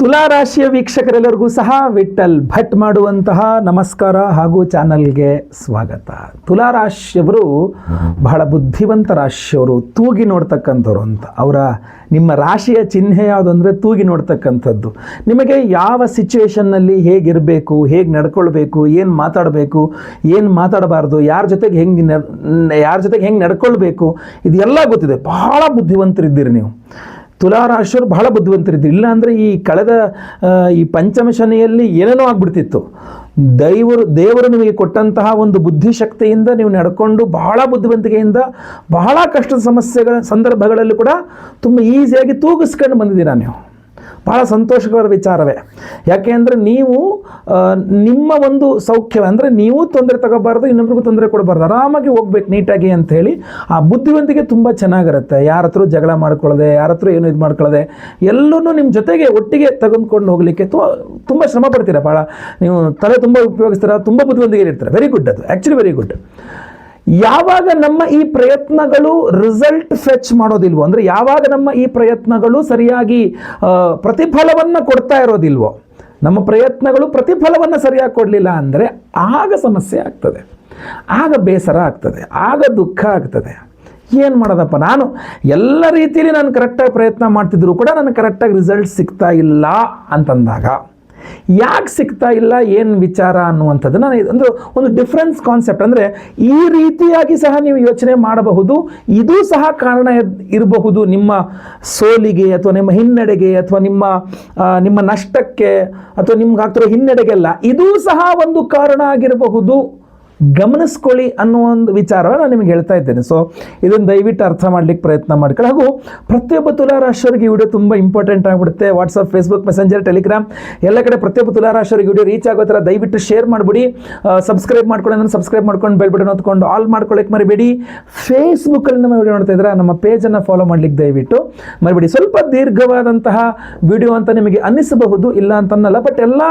ತುಲಾ ರಾಶಿಯ ವೀಕ್ಷಕರೆಲ್ಲರಿಗೂ ಸಹ ವಿಠಲ್ ಭಟ್ ಮಾಡುವಂತಹ ನಮಸ್ಕಾರ ಹಾಗೂ ಚಾನಲ್ಗೆ ಸ್ವಾಗತ. ತುಲಾ ರಾಶಿಯವರು ಬಹಳ ಬುದ್ಧಿವಂತ ರಾಶಿಯವರು, ತೂಗಿ ನೋಡ್ತಕ್ಕಂಥವ್ರು ಅಂತ. ಅವರ ನಿಮ್ಮ ರಾಶಿಯ ಚಿಹ್ನೆ ಯಾವುದು ಅಂದರೆ ತೂಗಿ ನೋಡ್ತಕ್ಕಂಥದ್ದು. ನಿಮಗೆ ಯಾವ ಸಿಚುವೇಷನ್ನಲ್ಲಿ ಹೇಗಿರಬೇಕು, ಹೇಗೆ ನಡ್ಕೊಳ್ಬೇಕು, ಏನು ಮಾತಾಡಬೇಕು, ಏನು ಮಾತಾಡಬಾರ್ದು, ಯಾರ ಜೊತೆಗೆ ಹೆಂಗೆ ಯಾರ ಜೊತೆಗೆ ಹೆಂಗೆ ನಡ್ಕೊಳ್ಬೇಕು, ಇದೆಲ್ಲ ಗೊತ್ತಿದೆ. ಬಹಳ ಬುದ್ಧಿವಂತರಿದ್ದೀರಿ ನೀವು. ತುಲಾರಾಶಿಯವರು ಬಹಳ ಬುದ್ಧಿವಂತರಿದ್ದರು ಇಲ್ಲ ಅಂದರೆ ಈ ಕಳೆದ ಈ ಪಂಚಮ ಶನಿಯಲ್ಲಿ ಏನೇನೋ ಆಗ್ಬಿಡ್ತಿತ್ತು. ದೈವರು, ದೇವರು ನಿಮಗೆ ಕೊಟ್ಟಂತಹ ಒಂದು ಬುದ್ಧಿಶಕ್ತಿಯಿಂದ ನೀವು ನಡ್ಕೊಂಡು ಬಹಳ ಬುದ್ಧಿವಂತಿಕೆಯಿಂದ ಬಹಳ ಕಷ್ಟದ ಸಮಸ್ಯೆಗಳ ಸಂದರ್ಭಗಳಲ್ಲಿ ಕೂಡ ತುಂಬ ಈಸಿಯಾಗಿ ತೂಗಿಸ್ಕೊಂಡು ಬಂದಿದ್ದೀರಾ ನೀವು. ಬಹಳ ಸಂತೋಷಕರ ವಿಚಾರವೇ. ಯಾಕೆ ಅಂದರೆ ನೀವು ನಿಮ್ಮ ಒಂದು ಸೌಖ್ಯ ಅಂದರೆ ನೀವು ತೊಂದರೆ ತಗೋಬಾರ್ದು, ಇನ್ನೊಬ್ರಿಗೂ ತೊಂದರೆ ಕೊಡಬಾರ್ದು. ಆರಾಮಾಗಿ ಹೋಗ್ಬೇಕು, ನೀಟಾಗಿ ಅಂತ ಹೇಳಿ ಆ ಬುದ್ಧಿವಂತಿಕೆ ತುಂಬ ಚೆನ್ನಾಗಿರುತ್ತೆ. ಯಾರ ಹತ್ರ ಜಗಳ ಮಾಡ್ಕೊಳ್ಳದೆ, ಯಾರ ಹತ್ರ ಏನು ಇದು ಮಾಡ್ಕೊಳ್ಳದೆ, ಎಲ್ಲನೂ ನಿಮ್ಮ ಜೊತೆಗೆ ಒಟ್ಟಿಗೆ ತೆಗೆದುಕೊಂಡು ಹೋಗಲಿಕ್ಕೆ ತುಂಬ ಶ್ರಮ ಪಡ್ತೀರ ಭಾಳ ನೀವು ತಲೆ ತುಂಬ ಉಪಯೋಗಿಸ್ತೀರಾ, ತುಂಬ ಬುದ್ಧಿವಂತಿಕೆ ಇರ್ತೀರ. ವೆರಿ ಗುಡ್ ಅದು. ಆ್ಯಕ್ಚುಲಿ ವೆರಿ ಗುಡ್ ಯಾವಾಗ ನಮ್ಮ ಈ ಪ್ರಯತ್ನಗಳು ರಿಸಲ್ಟ್ ಫೆಚ್ ಮಾಡೋದಿಲ್ವೋ, ಅಂದರೆ ಯಾವಾಗ ನಮ್ಮ ಈ ಪ್ರಯತ್ನಗಳು ಸರಿಯಾಗಿ ಪ್ರತಿಫಲವನ್ನು ಕೊಡ್ತಾ ಇರೋದಿಲ್ವೋ, ನಮ್ಮ ಪ್ರಯತ್ನಗಳು ಪ್ರತಿಫಲವನ್ನು ಸರಿಯಾಗಿ ಕೊಡಲಿಲ್ಲ ಅಂದರೆ ಆಗ ಸಮಸ್ಯೆ ಆಗ್ತದೆ, ಆಗ ಬೇಸರ ಆಗ್ತದೆ, ಆಗ ದುಃಖ ಆಗ್ತದೆ. ಏನು ಮಾಡೋದಪ್ಪ ನಾನು? ಎಲ್ಲ ರೀತಿಯಲ್ಲಿ ನಾನು ಕರೆಕ್ಟಾಗಿ ಪ್ರಯತ್ನ ಮಾಡ್ತಿದ್ರು ಕೂಡ ನನಗೆ ಕರೆಕ್ಟಾಗಿ ರಿಸಲ್ಟ್ ಸಿಗ್ತಾ ಇಲ್ಲ ಅಂತಂದಾಗ ಯಾಕೆ ಸಿಗ್ತಾ ಇಲ್ಲ, ಏನು ವಿಚಾರ ಅನ್ನುವಂಥದ್ದನ್ನು ನಾನು ಒಂದು ಡಿಫ್ರೆನ್ಸ್ ಕಾನ್ಸೆಪ್ಟ್ ಅಂದರೆ ಈ ರೀತಿಯಾಗಿ ಸಹ ನೀವು ಯೋಚನೆ ಮಾಡಬಹುದು. ಇದು ಸಹ ಕಾರಣ ಇರಬಹುದು ನಿಮ್ಮ ಸೋಲಿಗೆ ಅಥವಾ ನಿಮ್ಮ ಹಿನ್ನಡೆಗೆ ಅಥವಾ ನಿಮ್ಮ ನಿಮ್ಮ ನಷ್ಟಕ್ಕೆ ಅಥವಾ ನಿಮ್ಗಾಗ್ತಿರೋ ಹಿನ್ನಡೆಗೆಲ್ಲ ಇದೂ ಸಹ ಒಂದು ಕಾರಣ ಆಗಿರಬಹುದು. ಗಮನಿಸ್ಕೊಳ್ಳಿ ಅನ್ನೋ ಒಂದು ವಿಚಾರವನ್ನು ನಾನು ನಿಮಗೆ ಹೇಳ್ತಾ ಇದ್ದೇನೆ. ಸೊ ಇದನ್ನು ದಯವಿಟ್ಟು ಅರ್ಥ ಮಾಡ್ಲಿಕ್ಕೆ ಪ್ರಯತ್ನ ಮಾಡ್ಕೊಳ್ಳಿ. ಹಾಗೂ ಪ್ರತಿಯೊಬ್ಬ ತುಲಾರಾಶಿಯವರಿಗೆ ಈ ವಿಡಿಯೋ ತುಂಬ ಇಂಪಾರ್ಟೆಂಟ್ ಆಗಿಬಿಡುತ್ತೆ. ವಾಟ್ಸಪ್ ಫೇಸ್ಬುಕ್ ಮೆಸೆಂಜರ್ ಟೆಲಿಗ್ರಾಮ್ ಎಲ್ಲ ಕಡೆ ಪ್ರತಿಯೊಬ್ಬ ತುಲಾರಾಶಿಯವರಿಗೆ ವಿಡಿಯೋ ರೀಚ್ ಆಗೋ ಥರ ದಯವಿಟ್ಟು ಶೇರ್ ಮಾಡಿಬಿಡಿ. ಸಬ್ಸ್ಕ್ರೈಬ್ ಮಾಡ್ಕೊಳ್ಳಿ ಅಂದ್ರೆ ಸಬ್ಸ್ಕ್ರೈಬ್ ಮಾಡ್ಕೊಂಡು ಬೆಲ್ ಬಟನ್ ಹೊತ್ಕೊಂಡು ಆಲ್ ಮಾಡ್ಕೊಳ್ಳಿಕ್ಕೆ ಮರಿಬೇಡಿ. ಫೇಸ್ಬುಕ್ಕಲ್ಲಿ ನಮ್ಮ ವಿಡಿಯೋ ನೋಡ್ತಾ ಇದ್ರೆ ನಮ್ಮ ಪೇಜನ್ನು ಫಾಲೋ ಮಾಡ್ಲಿಕ್ಕೆ ದಯವಿಟ್ಟು ಮರಿಬೇಡಿ. ಸ್ವಲ್ಪ ದೀರ್ಘವಾದಂತಹ ವಿಡಿಯೋ ಅಂತ ನಿಮಗೆ ಅನ್ನಿಸಬಹುದು, ಇಲ್ಲ ಅಂತನ್ನಲ್ಲ ಬಟ್ ಎಲ್ಲ